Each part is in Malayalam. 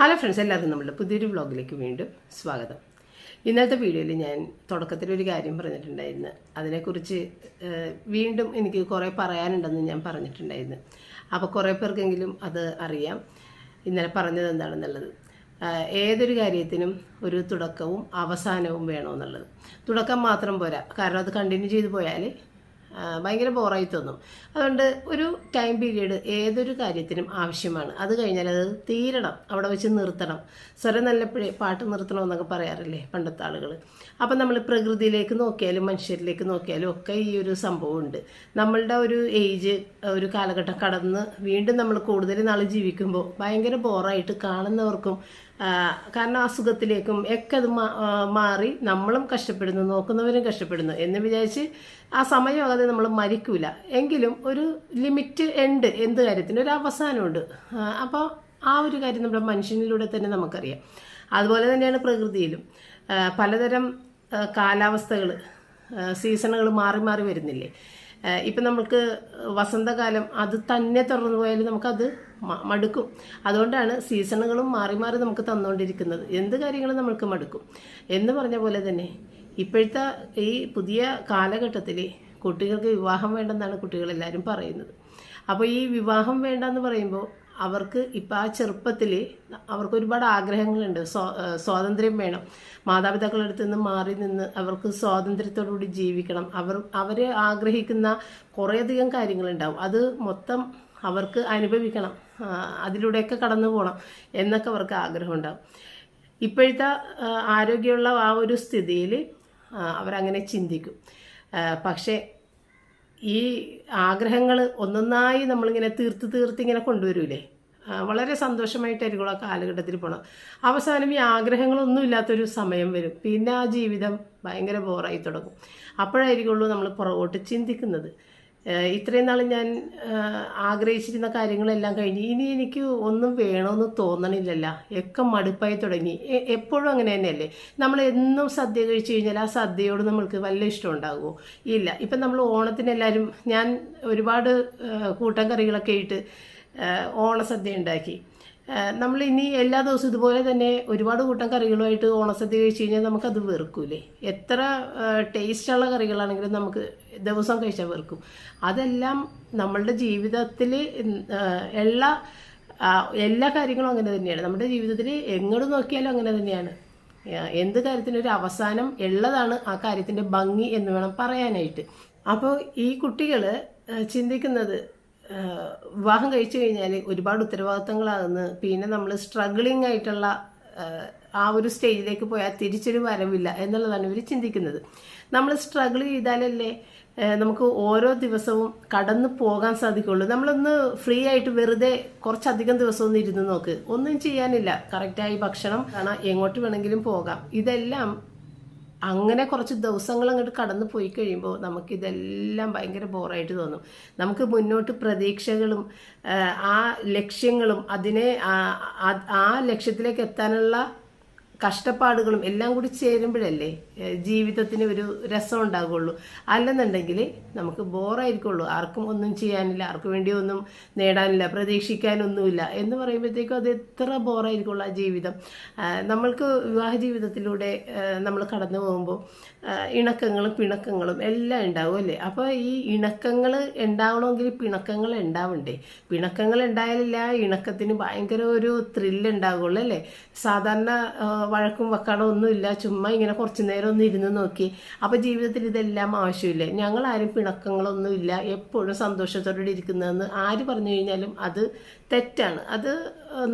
ഹലോ ഫ്രണ്ട്സ് എല്ലാവർക്കും നമ്മുടെ പുതിയൊരു വ്ളോഗിലേക്ക് വീണ്ടും സ്വാഗതം. ഇന്നത്തെ വീഡിയോയിൽ ഞാൻ തുടക്കത്തിൽ ഒരു കാര്യം പറഞ്ഞിട്ടുണ്ടായിരുന്നു. അതിനെക്കുറിച്ച് വീണ്ടും എനിക്ക് കുറേ പറയാനുണ്ടെന്ന് ഞാൻ പറഞ്ഞിട്ടുണ്ടായിരുന്നു. അപ്പോൾ കുറേ പേർക്കെങ്കിലും അത് അറിയാം. ഇന്നലെ പറഞ്ഞത് എന്താണെന്നുള്ളത് ഏതൊരു കാര്യത്തിനും ഒരു തുടക്കവും അവസാനവും വേണമെന്നുള്ളത്. തുടക്കം മാത്രം പോരാ. കാരണം അത് കണ്ടിന്യൂ ചെയ്തു പോയാൽ ഭയങ്കര ബോറായി തോന്നും. അതുകൊണ്ട് ഒരു ടൈം പീരീഡ് ഏതൊരു കാര്യത്തിനും ആവശ്യമാണ്. അത് കഴിഞ്ഞാൽ അത് തീരണം. അവിടെ വെച്ച് നിർത്തണം. സ്വരം നല്ലപ്പോഴേ പാട്ട് നിർത്തണം എന്നൊക്കെ പറയാറില്ലേ പണ്ടത്തെ ആളുകൾ അപ്പം നമ്മൾ പ്രകൃതിയിലേക്ക് നോക്കിയാലും മനുഷ്യരിലേക്ക് നോക്കിയാലും ഒക്കെ ഈ ഒരു സംഭവമുണ്ട്. നമ്മളുടെ ഒരു ഏജ് ഒരു കാലഘട്ടം കടന്ന് വീണ്ടും നമ്മൾ കൂടുതൽ നാൾ ജീവിക്കുമ്പോൾ ഭയങ്കര ബോറായിട്ട് കാണുന്നവർക്കും കാരണം അസുഖത്തിലേക്കും ഒക്കെ അത് മാറി നമ്മളും കഷ്ടപ്പെടുന്നു നോക്കുന്നവരും കഷ്ടപ്പെടുന്നു എന്ന് വിചാരിച്ച് ആ സമയമാകാതെ നമ്മൾ മരിക്കൂല. എങ്കിലും ഒരു ലിമിറ്റ് ഉണ്ട് എന്ത് കാര്യത്തിന് ഒരു അവസാനമുണ്ട്. അപ്പോൾ ആ ഒരു കാര്യം നമ്മുടെ മനുഷ്യനിലൂടെ തന്നെ നമുക്കറിയാം. അതുപോലെ തന്നെയാണ് പ്രകൃതിയിലും. പലതരം കാലാവസ്ഥകൾ സീസണുകൾ മാറി മാറി വരുന്നില്ലേ? ഇപ്പം നമുക്ക് വസന്തകാലം അത് തന്നെ തുറന്നു പോയാൽ നമുക്കത് മടുക്കും. അതുകൊണ്ടാണ് സീസണുകളും മാറി മാറി നമുക്ക് തന്നുകൊണ്ടിരിക്കുന്നത് എന്ത് കാര്യങ്ങളും നമുക്ക് മടുക്കും. എന്ന് പറഞ്ഞ പോലെ തന്നെ ഇപ്പോഴത്തെ ഈ പുതിയ കാലഘട്ടത്തിൽ കുട്ടികൾക്ക് വിവാഹം വേണ്ടെന്നാണ് കുട്ടികളെല്ലാവരും പറയുന്നത്. അപ്പോൾ ഈ വിവാഹം വേണ്ട എന്ന് പറയുമ്പോൾ അവർക്ക് ഇപ്പം ആ ചെറുപ്പത്തിൽ അവർക്ക് ഒരുപാട് ആഗ്രഹങ്ങളുണ്ട്. സ്വാ- സ്വാതന്ത്ര്യം വേണം. മാതാപിതാക്കളുടെ അടുത്ത് നിന്ന് മാറി നിന്ന് അവർക്ക് സ്വാതന്ത്ര്യത്തോടുകൂടി ജീവിക്കണം. അവർ അവർ ആഗ്രഹിക്കുന്ന കുറേയധികം കാര്യങ്ങളുണ്ടാവും. അത് മൊത്തം അവർക്ക് അനുഭവിക്കണം അതിലൂടെയൊക്കെ കടന്നു പോകണം എന്നൊക്കെ അവർക്ക് ആഗ്രഹം ഉണ്ടാവും ഇപ്പോഴത്തെ ആരോഗ്യമുള്ള ആ ഒരു സ്ഥിതിയിൽ അവരങ്ങനെ ചിന്തിക്കും. പക്ഷേ ഈ ആഗ്രഹങ്ങൾ ഒന്നൊന്നായി നമ്മളിങ്ങനെ തീർത്ത് തീർത്ത് ഇങ്ങനെ കൊണ്ടുവരൂലേ? വളരെ സന്തോഷമായിട്ടായിരിക്കും ആ കാലഘട്ടത്തിൽ പോകണം അവസാനം ഈ ആഗ്രഹങ്ങളൊന്നും ഇല്ലാത്തൊരു സമയം വരും. പിന്നെ ആ ജീവിതം ഭയങ്കര ബോറായി തുടങ്ങും. അപ്പോഴായിരിക്കുള്ളൂ നമ്മൾ പുറകോട്ട് ചിന്തിക്കുന്നത്. ഇത്രയും നാൾ ഞാൻ ആഗ്രഹിച്ചിരുന്ന കാര്യങ്ങളെല്ലാം കഴിഞ്ഞ് ഇനി എനിക്ക് ഒന്നും വേണമെന്ന് തോന്നണില്ലല്ല. ഒക്കെ മടുപ്പായി തുടങ്ങി. എപ്പോഴും അങ്ങനെ തന്നെയല്ലേ? നമ്മൾ എന്നും സദ്യ കഴിച്ചു കഴിഞ്ഞാൽ ആ സദ്യയോട് നമ്മൾക്ക് വല്ല ഇഷ്ടം ഉണ്ടാകുമോ ഇല്ല. ഇപ്പം നമ്മൾ ഓണത്തിന് എല്ലാവരും ഞാൻ ഒരുപാട് കൂട്ടം കറികളൊക്കെ ഇട്ട് ഓണസദ്യ ഉണ്ടാക്കി. നമ്മൾ ഇനി എല്ലാ ദിവസവും ഇതുപോലെ തന്നെ ഒരുപാട് കൂട്ടം കറികളുമായിട്ട് ഓണസദ്യ കഴിച്ച് കഴിഞ്ഞാൽ നമുക്കത് വെറുക്കൂലേ? എത്ര ടേസ്റ്റുള്ള കറികളാണെങ്കിലും നമുക്ക് ദിവസം കഴിച്ചാൽ വെറുക്കും. അതെല്ലാം നമ്മളുടെ ജീവിതത്തിൽ എല്ലാ എല്ലാ കാര്യങ്ങളും അങ്ങനെ തന്നെയാണ്. നമ്മുടെ ജീവിതത്തിൽ എങ്ങോട്ട് നോക്കിയാലും അങ്ങനെ തന്നെയാണ്. എന്ത് കാര്യത്തിനും ഒരു അവസാനം ഉള്ളതാണ് ആ കാര്യത്തിന്റെ ഭംഗി എന്ന് വേണം പറയാനായിട്ട്. അപ്പോൾ ഈ കുട്ടികൾ ചിന്തിക്കുന്നത് വിവാഹം കഴിച്ചു കഴിഞ്ഞാൽ ഒരുപാട് ഉത്തരവാദിത്തങ്ങളാകുന്നു. പിന്നെ നമ്മൾ സ്ട്രഗിളിംഗ് ആയിട്ടുള്ള ആ ഒരു സ്റ്റേജിലേക്ക് പോയാൽ തിരിച്ചൊരു വരവില്ല എന്നുള്ളതാണ് ഇവർ ചിന്തിക്കുന്നത്. നമ്മൾ സ്ട്രഗിൾ ചെയ്താലല്ലേ നമുക്ക് ഓരോ ദിവസവും കടന്നു പോകാൻ സാധിക്കുള്ളൂ. നമ്മളൊന്ന് ഫ്രീ ആയിട്ട് വെറുതെ കുറച്ചധികം ദിവസം ഒന്ന് ഇരുന്ന് നോക്ക്. ഒന്നും ചെയ്യാനില്ല. കറക്റ്റായി ഭക്ഷണം കാണാം എങ്ങോട്ട് വേണമെങ്കിലും പോകാം. ഇതെല്ലാം അങ്ങനെ കുറച്ച് ദിവസങ്ങൾ അങ്ങോട്ട് കടന്നു പോയി കഴിയുമ്പോൾ നമുക്കിതെല്ലാം ഭയങ്കര ബോറായിട്ട് തോന്നും. നമുക്ക് മുന്നോട്ട് പ്രതീക്ഷകളും ആ, ലക്ഷ്യങ്ങളും അതിനെ ആ- ലക്ഷ്യത്തിലേക്ക് എത്താനുള്ള കഷ്ടപ്പാടുകളും എല്ലാം കൂടി ചേരുമ്പോഴല്ലേ ജീവിതത്തിന് ഒരു രസം ഉണ്ടാകുള്ളൂ. അല്ലെന്നുണ്ടെങ്കിൽ നമുക്ക് ബോറായിരിക്കുള്ളൂ. ആർക്കും ഒന്നും ചെയ്യാനില്ല ആർക്കും വേണ്ടി ഒന്നും നേടാനില്ല പ്രതീക്ഷിക്കാനൊന്നുമില്ല എന്ന് പറയുമ്പോഴത്തേക്കും അത് എത്ര ബോറായിരിക്കുള്ളൂ ആ ജീവിതം നമ്മൾക്ക് വിവാഹ ജീവിതത്തിലൂടെ നമ്മൾ കടന്നു പോകുമ്പോൾ ഇണക്കങ്ങളും പിണക്കങ്ങളും എല്ലാം ഉണ്ടാവും അല്ലേ? അപ്പോൾ ഈ ഇണക്കങ്ങൾ ഉണ്ടാവണമെങ്കിൽ പിണക്കങ്ങൾ ഉണ്ടാവണ്ടേ? പിണക്കങ്ങൾ ഉണ്ടായാലില്ല ഇണക്കത്തിന് ഭയങ്കര ഒരു ത്രില്ല് ഉണ്ടാകുള്ളൂ അല്ലേ? സാധാരണ വഴക്കും വക്കാടോ ഒന്നുമില്ല. ചുമ്മാ ഇങ്ങനെ കുറച്ച് നേരം ഒന്ന് ഇരുന്ന് നോക്കി. അപ്പോൾ ജീവിതത്തിൽ ഇതെല്ലാം ആവശ്യമില്ല. ഞങ്ങൾ ആരും പിണക്കങ്ങളൊന്നും ഇല്ല എപ്പോഴും സന്തോഷത്തോടെ ഇരിക്കുന്നതെന്ന് ആര് പറഞ്ഞു കഴിഞ്ഞാലും അത് തെറ്റാണ്. അത്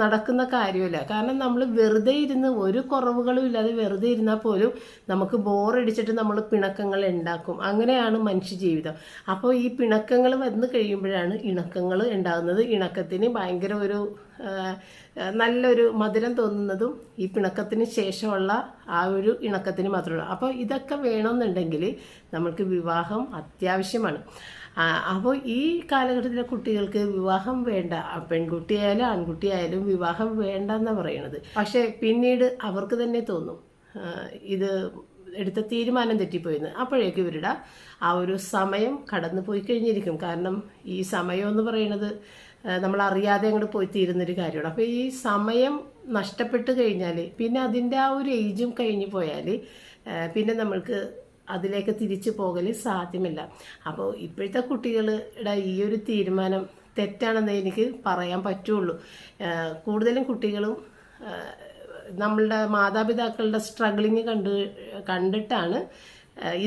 നടക്കുന്ന കാര്യമില്ല. കാരണം നമ്മൾ വെറുതെ ഇരുന്ന് ഒരു കുറവുകളും ഇല്ലാതെ വെറുതെ ഇരുന്നാൽ പോലും നമുക്ക് ബോറടിച്ചിട്ട് നമ്മൾ പിണക്കങ്ങൾ ഉണ്ടാക്കും. അങ്ങനെയാണ് മനുഷ്യ ജീവിതം. അപ്പോൾ ഈ പിണക്കങ്ങൾ വന്ന് കഴിയുമ്പോഴാണ് ഇണക്കങ്ങൾ ഉണ്ടാകുന്നത്. ഇണക്കത്തിന് ഭയങ്കര ഒരു നല്ലൊരു മധുരം തോന്നുന്നതും ഈ പിണക്കത്തിന് ശേഷമുള്ള ആ ഒരു ഇണക്കത്തിന് മാത്രമേ ഉള്ളൂ. അപ്പോൾ ഇതൊക്കെ വേണമെന്നുണ്ടെങ്കിൽ നമ്മൾക്ക് വിവാഹം അത്യാവശ്യമാണ്. അപ്പോൾ ഈ കാലഘട്ടത്തിലെ കുട്ടികൾക്ക് വിവാഹം വേണ്ട. പെൺകുട്ടിയായാലും ആൺകുട്ടിയായാലും വിവാഹം വേണ്ട എന്നാണ് പറയണത്. പക്ഷേ പിന്നീട് അവർക്ക് തന്നെ തോന്നും. ഇത് എടുത്ത തീരുമാനം തെറ്റിപ്പോയിന്ന്. അപ്പോഴേക്കും ഇവരുടെ ആ ഒരു സമയം കടന്നു പോയി കഴിഞ്ഞിരിക്കും. കാരണം ഈ സമയം എന്ന് പറയുന്നത് നമ്മൾ അറിയാതെ അങ്ങോട്ട് പോയി തീരുന്നൊരു കാര്യമാണ്. അപ്പോൾ ഈ സമയം നഷ്ടപ്പെട്ട് കഴിഞ്ഞാൽ പിന്നെ അതിന്റെ ആ ഒരു ഏജും കഴിഞ്ഞു പോയാൽ പിന്നെ നമ്മൾക്ക് അതിലേക്ക് തിരിച്ചു പോകൽ സാധ്യമല്ല. അപ്പോൾ ഇപ്പോഴത്തെ കുട്ടികളുടെ ഈ ഒരു തീരുമാനം തെറ്റാണെന്ന് എനിക്ക് പറയാൻ പറ്റുള്ളൂ. കൂടുതലും കുട്ടികളും നമ്മളുടെ മാതാപിതാക്കളുടെ സ്ട്രഗിളിങ് കണ്ട് കണ്ടിട്ടാണ്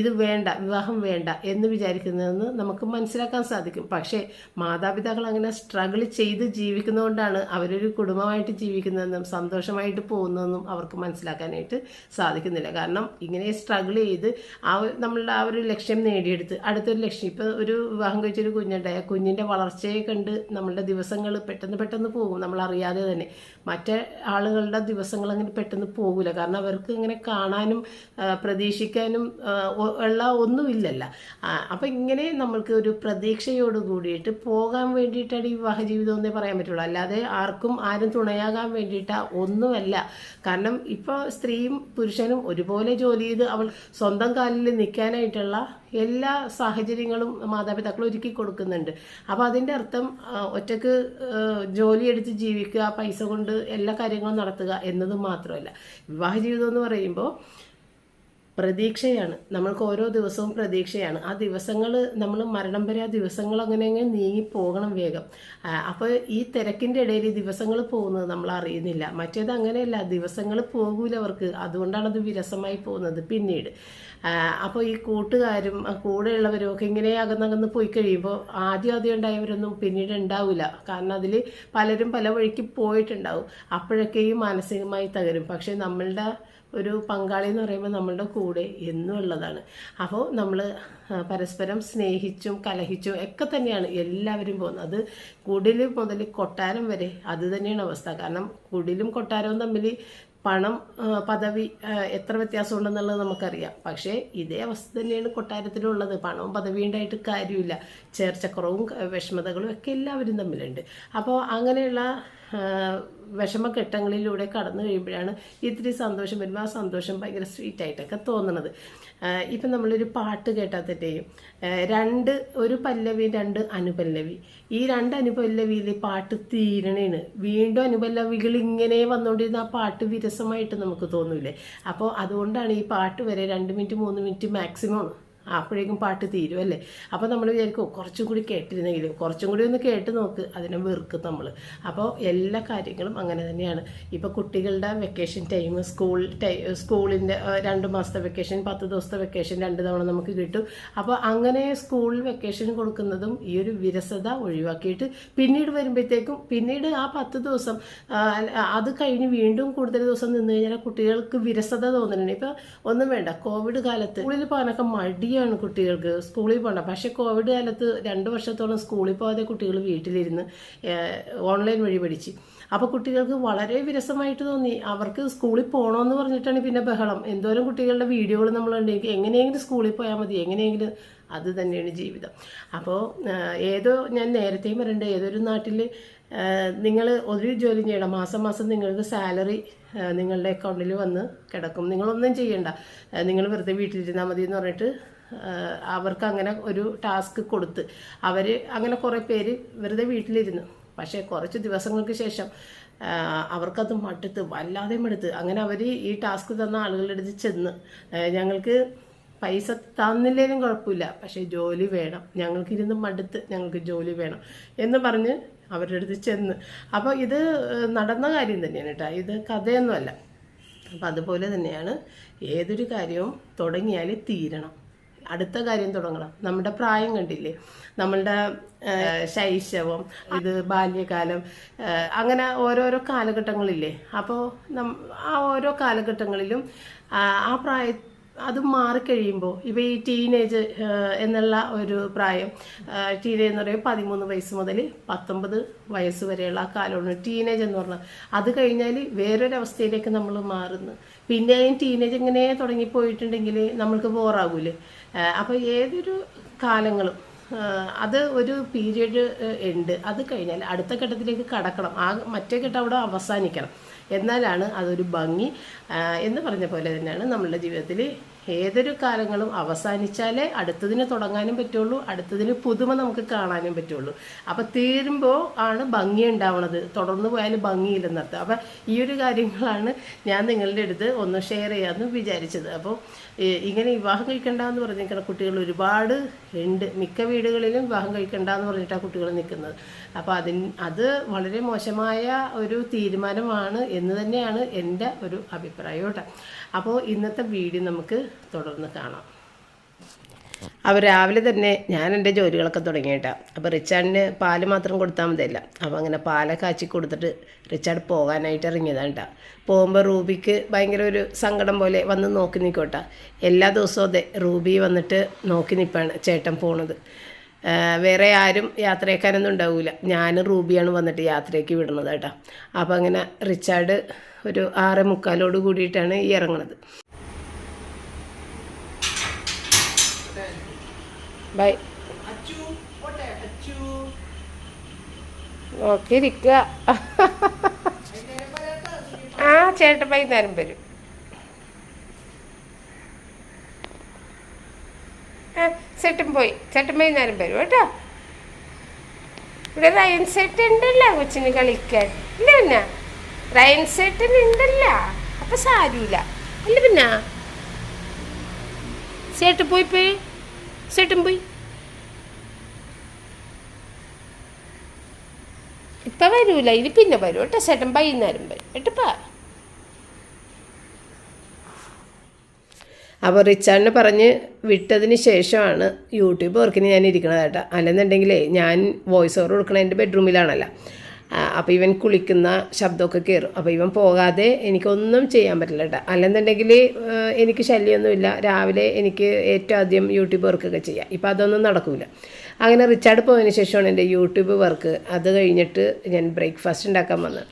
ഇത് വേണ്ട വിവാഹം വേണ്ട എന്ന് വിചാരിക്കുന്നതെന്ന് നമുക്ക് മനസ്സിലാക്കാൻ സാധിക്കും. പക്ഷേ മാതാപിതാക്കൾ അങ്ങനെ സ്ട്രഗിൾ ചെയ്ത് ജീവിക്കുന്നതുകൊണ്ടാണ് അവരൊരു കുടുംബമായിട്ട് ജീവിക്കുന്നതെന്നും സന്തോഷമായിട്ട് പോകുന്നതെന്നും അവർക്ക് മനസ്സിലാക്കാനായിട്ട് സാധിക്കുന്നില്ല. കാരണം ഇങ്ങനെ സ്ട്രഗിൾ ചെയ്ത് ആ നമ്മളുടെ ആ ഒരു ലക്ഷ്യം നേടിയെടുത്ത് അടുത്തൊരു ലക്ഷ്യം ഇപ്പോൾ ഒരു വിവാഹം കഴിച്ചൊരു കുഞ്ഞുണ്ടായ കുഞ്ഞിന്റെ വളർച്ചയെ കണ്ട് നമ്മളുടെ ദിവസങ്ങൾ പെട്ടെന്ന് പെട്ടെന്ന് പോകും. നമ്മൾ അറിയാതെ തന്നെ മറ്റേ ആളുകളുടെ ദിവസങ്ങൾ അങ്ങനെ പെട്ടെന്ന് പോകില്ല കാരണം അവർക്ക് ഇങ്ങനെ കാണാനും പ്രതീക്ഷിക്കാനും ഉള്ള ഒന്നുമില്ലല്ല. അപ്പം ഇങ്ങനെ നമ്മൾക്ക് ഒരു പ്രതീക്ഷയോട് കൂടിയിട്ട് പോകാൻ വേണ്ടിയിട്ടാണ് ഈ വിവാഹ ജീവിതം എന്നേ പറയാൻ പറ്റുള്ളൂ. അല്ലാതെ ആർക്കും ആരും തുണയാകാൻ വേണ്ടിയിട്ട് ഒന്നുമല്ല. കാരണം ഇപ്പോൾ സ്ത്രീയും പുരുഷനും ഒരുപോലെ ജോലി ചെയ്ത് അവൾ സ്വന്തം കാലിൽ നിൽക്കാനായിട്ടുള്ള എല്ലാ സാഹചര്യങ്ങളും മാതാപിതാക്കൾ ഒരുക്കി കൊടുക്കുന്നുണ്ട്. അപ്പോൾ അതിന്റെ അർത്ഥം ഒറ്റയ്ക്ക് ജോലിയെടുത്ത് ജീവിക്കുക പൈസ കൊണ്ട് എല്ലാ കാര്യങ്ങളും നടത്തുക എന്നത് മാത്രമല്ല. വിവാഹ ജീവിതം എന്ന് പറയുമ്പോൾ പ്രതീക്ഷയാണ്. നമ്മൾക്ക് ഓരോ ദിവസവും പ്രതീക്ഷയാണ്. ആ ദിവസങ്ങൾ നമ്മൾ മരണം വരെ ആ ദിവസങ്ങൾ അങ്ങനെ അങ്ങനെ നീങ്ങി പോകണം വേഗം. അപ്പോൾ ഈ തിരക്കിന്റെ ഇടയിൽ ദിവസങ്ങൾ പോകുന്നത് നമ്മൾ അറിയുന്നില്ല. മറ്റേത് അങ്ങനെയല്ല. ദിവസങ്ങൾ പോകൂല അവർക്ക്. അതുകൊണ്ടാണ് അത് വിരസമായി പോകുന്നത് പിന്നീട്. അപ്പോൾ ഈ കൂട്ടുകാരും കൂടെയുള്ളവരും ഒക്കെ ഇങ്ങനെ അകന്നകന്ന് പോയി കഴിയുമ്പോൾ ആദ്യം ആദ്യം ഉണ്ടായവരൊന്നും പിന്നീട് ഉണ്ടാവില്ല കാരണം അതിൽ പലരും പല വഴിക്ക് പോയിട്ടുണ്ടാവും. അപ്പോഴൊക്കെ ഈ മാനസികമായി തകരും. പക്ഷേ നമ്മളുടെ ഒരു പങ്കാളി എന്ന് പറയുമ്പോൾ നമ്മളുടെ കൂടെ എന്നും ഉള്ളതാണ്. അപ്പോൾ നമ്മൾ പരസ്പരം സ്നേഹിച്ചും കലഹിച്ചും ഒക്കെ തന്നെയാണ് എല്ലാവരും പോകുന്നത്. അത് കുടിൽ മുതൽ കൊട്ടാരം വരെ അത് തന്നെയാണ് അവസ്ഥ. കാരണം കുടിലും കൊട്ടാരവും തമ്മിൽ പണം പദവി എത്ര വ്യത്യാസം ഉണ്ടെന്നുള്ളത് നമുക്കറിയാം. പക്ഷേ ഇതേ അവസ്ഥ തന്നെയാണ് കൊട്ടാരത്തിലുള്ളത്. പണവും പദവിയും ഉണ്ടായിട്ട് കാര്യമില്ല. ചേർച്ചക്കുറവും വിഷമതകളും ഒക്കെ എല്ലാവരും തമ്മിലുണ്ട്. അപ്പോൾ അങ്ങനെയുള്ള വിഷമഘട്ടങ്ങളിലൂടെ കടന്നു കഴിയുമ്പോഴാണ് ഇത്തിരി സന്തോഷം വരുമ്പോൾ ആ സന്തോഷം ഭയങ്കര സ്വീറ്റ് ആയിട്ടൊക്കെ തോന്നണത്. ഇപ്പം നമ്മളൊരു പാട്ട് കേട്ടാൽ തന്നെയും രണ്ട് ഒരു പല്ലവി രണ്ട് അനുപല്ലവി. ഈ രണ്ട് അനുപല്ലവിയിൽ പാട്ട് തീരണേണ്. വീണ്ടും അനുപല്ലവികൾ ഇങ്ങനെ വന്നുകൊണ്ടിരുന്ന ആ പാട്ട് വിരസമായിട്ട് നമുക്ക് തോന്നൂലേ? അപ്പോൾ അതുകൊണ്ടാണ് ഈ പാട്ട് വരെ രണ്ട് മിനിറ്റ് മൂന്ന് മിനിറ്റ് മാക്സിമം അപ്പോഴേക്കും പാട്ട് തീരും അല്ലേ? അപ്പോൾ നമ്മൾ വിചാരിക്കും കുറച്ചും കൂടി കേട്ടിരുന്നെങ്കിലും കുറച്ചും കൂടി ഒന്ന് കേട്ട് നോക്ക് അതിനെ വെറുക്കും നമ്മൾ അപ്പോൾ എല്ലാ കാര്യങ്ങളും അങ്ങനെ തന്നെയാണ്. ഇപ്പോൾ കുട്ടികളുടെ വെക്കേഷൻ ടൈം സ്കൂൾ ടൈ സ്കൂളിന്റെ രണ്ട് മാസത്തെ വെക്കേഷൻ പത്ത് ദിവസത്തെ വെക്കേഷൻ രണ്ട് തവണ നമുക്ക് കിട്ടും. അപ്പോൾ അങ്ങനെ സ്കൂളിൽ വെക്കേഷൻ കൊടുക്കുന്നതും ഈ ഒരു വിരസത ഒഴിവാക്കിയിട്ട് പിന്നീട് വരുമ്പോഴത്തേക്കും പിന്നീട് ആ പത്ത് ദിവസം അത് കഴിഞ്ഞ് വീണ്ടും കൂടുതൽ ദിവസം നിന്ന് കഴിഞ്ഞാൽ കുട്ടികൾക്ക് വിരസത തോന്നുന്നുണ്ട് ഇപ്പോൾ ഒന്നും വേണ്ട കോവിഡ് കാലത്ത് സ്കൂളിൽ പോകാനൊക്കെ മടിയാണ്. കുട്ടികൾക്ക് സ്കൂളിൽ പോകണ്ട പക്ഷേ കോവിഡ് കാലത്ത് രണ്ട് വർഷത്തോളം സ്കൂളിൽ പോകാതെ കുട്ടികൾ വീട്ടിലിരുന്ന് ഓൺലൈൻ വഴി പഠിച്ച്. അപ്പോൾ കുട്ടികൾക്ക് വളരെ വിരസമായിട്ട് തോന്നി. അവർക്ക് സ്കൂളിൽ പോകണമെന്ന് പറഞ്ഞിട്ടാണ് പിന്നെ ബഹളം. എന്തോരം കുട്ടികളുടെ വീഡിയോകൾ നമ്മൾ ഉണ്ടെങ്കിൽ എങ്ങനെയെങ്കിലും സ്കൂളിൽ പോയാൽ മതി. എങ്ങനെയെങ്കിലും അത് തന്നെയാണ് ജീവിതം. അപ്പോൾ ഏതോ ഞാൻ നേരത്തെയും പറയണ്ട ഏതൊരു നാട്ടിൽ നിങ്ങൾ ഒരു ജോലി ചെയ്യണം. മാസം മാസം നിങ്ങൾക്ക് സാലറി നിങ്ങളുടെ അക്കൗണ്ടിൽ വന്ന് കിടക്കും. നിങ്ങളൊന്നും ചെയ്യണ്ട. നിങ്ങൾ വെറുതെ വീട്ടിലിരുന്നാൽ മതി എന്ന് പറഞ്ഞിട്ട് അവർക്ക് അങ്ങനെ ഒരു ടാസ്ക് കൊടുത്ത് അവർ അങ്ങനെ കുറേ പേര് വെറുതെ വീട്ടിലിരുന്നു. പക്ഷേ കുറച്ച് ദിവസങ്ങൾക്ക് ശേഷം അവർക്കത് മടുത്ത് വല്ലാതെ മടുത്ത്. അങ്ങനെ അവർ ഈ ടാസ്ക് തന്ന ആളുകളുടെ അടുത്ത് ചെന്ന് ഞങ്ങൾക്ക് പൈസ തന്നില്ലേലും കുഴപ്പമില്ല. പക്ഷേ ജോലി വേണം. ഞങ്ങൾക്കിരുന്ന് മടുത്ത് ഞങ്ങൾക്ക് ജോലി വേണം എന്ന് പറഞ്ഞ് അവരുടെ അടുത്ത് ചെന്ന്. അപ്പോൾ ഇത് നടന്ന കാര്യം തന്നെയാണ് കേട്ടോ ഇത് കഥയൊന്നുമല്ല. അപ്പം അതുപോലെ തന്നെയാണ് ഏതൊരു കാര്യവും തുടങ്ങിയാൽ തീരണം. അടുത്ത കാര്യം തുടങ്ങണം. നമ്മുടെ പ്രായം കണ്ടില്ലേ? നമ്മളുടെ ശൈശവം ഇത് ബാല്യകാലം അങ്ങനെ ഓരോരോ കാലഘട്ടങ്ങളില്ലേ? അപ്പോൾ ആ ഓരോ കാലഘട്ടങ്ങളിലും ആ പ്രായ അത് മാറിക്കഴിയുമ്പോൾ ഇപ്പോൾ ഈ ടീനേജ് എന്നുള്ള ഒരു പ്രായം ടീനേജ് എന്ന് പറയുമ്പോൾ പതിമൂന്ന് വയസ്സ് മുതൽ പത്തൊമ്പത് വയസ്സ് വരെയുള്ള ആ കാലമാണ് ടീനേജ് എന്ന് പറഞ്ഞാൽ അത് കഴിഞ്ഞാൽ വേറൊരവസ്ഥയിലേക്ക് നമ്മൾ മാറുന്നു. പിന്നെയും ടീനേജ് ഇങ്ങനെ തുടങ്ങിപ്പോയിട്ടുണ്ടെങ്കിൽ നമ്മൾക്ക് ബോറാകൂലേ അപ്പോൾ ഏതൊരു കാലങ്ങളും അത് ഒരു പീരീഡ് ഉണ്ട്. അത് കഴിഞ്ഞാൽ അടുത്ത ഘട്ടത്തിലേക്ക് കടക്കണം. ആ മറ്റേ ഘട്ടം അവിടെ അവസാനിക്കണം. എന്നാലാണ് അതൊരു ഭംഗി. എന്ന് പറഞ്ഞ പോലെ തന്നെയാണ് നമ്മളുടെ ജീവിതത്തിൽ ഏതൊരു കാലങ്ങളും അവസാനിച്ചാലേ അടുത്തതിന് തുടങ്ങാനും പറ്റുള്ളൂ അടുത്തതിന് പുതുമ നമുക്ക് കാണാനും പറ്റുള്ളൂ. അപ്പം തീരുമ്പോൾ ആണ് ഭംഗി ഉണ്ടാവണത്. തുടർന്ന് പോയാൽ ഭംഗിയില്ലെന്നർത്ഥം. അപ്പം ഈ ഒരു കാര്യങ്ങളാണ് ഞാൻ നിങ്ങളുടെ അടുത്ത് ഒന്ന് ഷെയർ ചെയ്യാമെന്ന് വിചാരിച്ചത്. അപ്പോൾ ഇങ്ങനെ വിവാഹം കഴിക്കണ്ട എന്ന് പറഞ്ഞിരിക്കുന്ന കുട്ടികൾ ഒരുപാട് ഉണ്ട്. മിക്ക വീടുകളിലും വിവാഹം കഴിക്കണ്ട എന്ന് പറഞ്ഞിട്ടാണ് കുട്ടികൾ നിൽക്കുന്നത് അപ്പോൾ അതിന് അത് വളരെ മോശമായ ഒരു തീരുമാനമാണ് എന്ന് തന്നെയാണ് എന്റെ ഒരു അഭിപ്രായം കേട്ടോ. അപ്പോൾ ഇന്നത്തെ വീഡിയോ നമുക്ക് തുടർന്ന് കാണാം. അപ്പോൾ രാവിലെ തന്നെ ഞാൻ എന്റെ ജോലികളൊക്കെ തുടങ്ങിയിട്ടാണ് അപ്പോൾ റിച്ചാർഡിന് പാൽ മാത്രം കൊടുത്താൽ മതിയല്ല. അപ്പോൾ അങ്ങനെ പാല കാച്ചി കൊടുത്തിട്ട് റിച്ചാർഡ് പോകാനായിട്ട് ഇറങ്ങിയതാണ് കേട്ടോ പോകുമ്പോൾ റൂബിക്ക് ഭയങ്കര ഒരു സങ്കടം പോലെ വന്ന് നോക്കി നിൽക്കോട്ടെ എല്ലാ ദിവസവും അതെ റൂബി വന്നിട്ട് നോക്കി നിൽപ്പാണ് ചേട്ടൻ പോണത്. വേറെ ആരും യാത്രയേക്കാനൊന്നും ഉണ്ടാവില്ല ഞാനും റൂബിയാണ് വന്നിട്ട് യാത്രയ്ക്ക് വിടുന്നത് കേട്ടോ അപ്പോൾ അങ്ങനെ റിച്ചാർഡ് ഒരു ആറ് മുക്കാലോട് കൂടിയിട്ടാണ് ഈ ഇറങ്ങുന്നത് ബൈ നോക്കി ഇരിക്കുക ആ ചേട്ടൻ വൈകുന്നേരം വരും. ചേട്ടൻ പോയി. ചേട്ടൻ വൈകുന്നേരം വരും കേട്ടോ. ഇവിടെ റയൻ സെറ്റ് ഉണ്ടല്ലോ കൊച്ചിന് കളിക്കാൻ. ഇല്ല പിന്നെ. റയൻ സെറ്റിന് ഉണ്ടല്ലോ. അപ്പൊ സാരൂല. അല്ല പിന്നെ. ചേട്ടൻ പോയി പോയി ചേട്ടൻ പോയി. ഇപ്പൊ വരൂല. ഇത് പിന്നെ വരും കേട്ടോ. ചേട്ടൻ വൈകുന്നേരം വരും. കേട്ടപ്പാ അപ്പോൾ റിച്ചാർഡിനെ പറഞ്ഞ് വിട്ടതിന് ശേഷമാണ് യൂട്യൂബ് വർക്കിന് ഞാൻ ഇരിക്കണത് കേട്ടോ. അല്ലെന്നുണ്ടെങ്കിലേ ഞാൻ വോയിസ് ഓവർ കൊടുക്കണത് എന്റെ ബെഡ്റൂമിലാണല്ലോ അപ്പോൾ ഇവൻ കുളിക്കുന്ന ശബ്ദമൊക്കെ കയറും അപ്പോൾ ഇവൻ പോകാതെ എനിക്കൊന്നും ചെയ്യാൻ പറ്റില്ല കേട്ടോ അല്ലെന്നുണ്ടെങ്കിൽ എനിക്ക് ശല്യമൊന്നുമില്ല രാവിലെ എനിക്ക് ഏറ്റവും ആദ്യം യൂട്യൂബ് വർക്കൊക്കെ ചെയ്യാം. ഇപ്പോൾ അതൊന്നും നടക്കില്ല അങ്ങനെ റിച്ചാർഡ് പോയതിന് ശേഷമാണ് എന്റെ യൂട്യൂബ് വർക്ക്. അത് കഴിഞ്ഞിട്ട് ഞാൻ ബ്രേക്ക്ഫാസ്റ്റ് ഉണ്ടാക്കാൻ വന്നത്.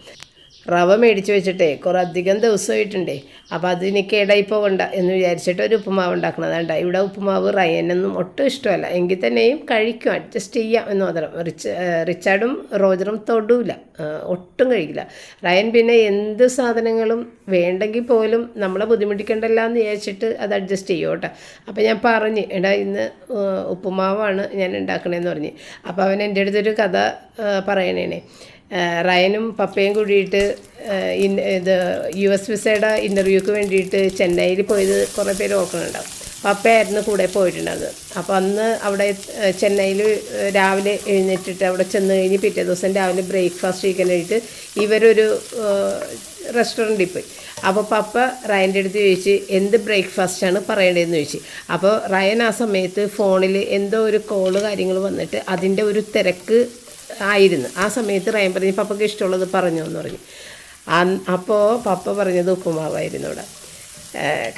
റവ മേടിച്ച് വെച്ചിട്ടേ കുറേ അധികം ദിവസമായിട്ടുണ്ടേ. അപ്പോൾ അതിന് കേടായി പോകണ്ട എന്ന് വിചാരിച്ചിട്ട് ഒരു ഉപ്പുമാവ് ഉണ്ടാക്കണതാണ് ഇവിടെ ഉപ്പുമാവ് റയനൊന്നും ഒട്ടും ഇഷ്ടമല്ല. എങ്കിൽ തന്നെയും കഴിക്കും അഡ്ജസ്റ്റ് ചെയ്യാം എന്ന് മാത്രം. റിച്ച് റിച്ചാർഡും റോജറും തൊടൂല. ഒട്ടും കഴിക്കില്ല. റയൻ പിന്നെ എന്ത് സാധനങ്ങളും വേണ്ടെങ്കിൽ പോലും നമ്മളെ ബുദ്ധിമുട്ടിക്കണ്ടല്ല എന്ന് വിചാരിച്ചിട്ട് അത് അഡ്ജസ്റ്റ് ചെയ്യും കേട്ടോ. അപ്പോൾ ഞാൻ പറഞ്ഞ് എടാ ഇന്ന് ഉപ്പുമാവാണ് ഞാൻ ഉണ്ടാക്കണേന്ന് പറഞ്ഞ്. അപ്പോൾ അവൻ എന്റെ അടുത്തൊരു കഥ പറയണേ റയനും പപ്പയും കൂടിയിട്ട് ഇൻ ഇത് യു എസ് വിസയുടെ ഇന്റർവ്യൂക്ക് വേണ്ടിയിട്ട് ചെന്നൈയിൽ പോയത് കുറേ പേര് ഓർക്കുന്നുണ്ടാവും. പപ്പയായിരുന്നു കൂടെ പോയിട്ടുണ്ടായിരുന്നത് അപ്പോൾ അന്ന് അവിടെ ചെന്നൈയിൽ രാവിലെ എഴുന്നേറ്റിട്ട് അവിടെ ചെന്ന് കഴിഞ്ഞ് പിറ്റേ ദിവസം രാവിലെ ബ്രേക്ക്ഫാസ്റ്റ് കഴിക്കാനായിട്ട് ഇവരൊരു റെസ്റ്റോറന്റിൽ പോയി. അപ്പോൾ പപ്പ റയന്റെ അടുത്ത് ചോദിച്ച് എന്ത് ബ്രേക്ക്ഫാസ്റ്റാണ് പറയേണ്ടതെന്ന് ചോദിച്ചു? അപ്പോൾ റയൻ ആ സമയത്ത് ഫോണിൽ എന്തോ ഒരു കോൾ കാര്യങ്ങൾ വന്നിട്ട് അതിന്റെ ഒരു തിരക്ക് ആയിരുന്നു. ആ സമയത്ത് റയം പറഞ്ഞു പപ്പയ്ക്ക് ഇഷ്ടമുള്ളത് പറഞ്ഞു എന്ന് പറഞ്ഞു. അപ്പോൾ പപ്പ പറഞ്ഞത് ഉപ്പുമാവായിരുന്നു ഇവിടെ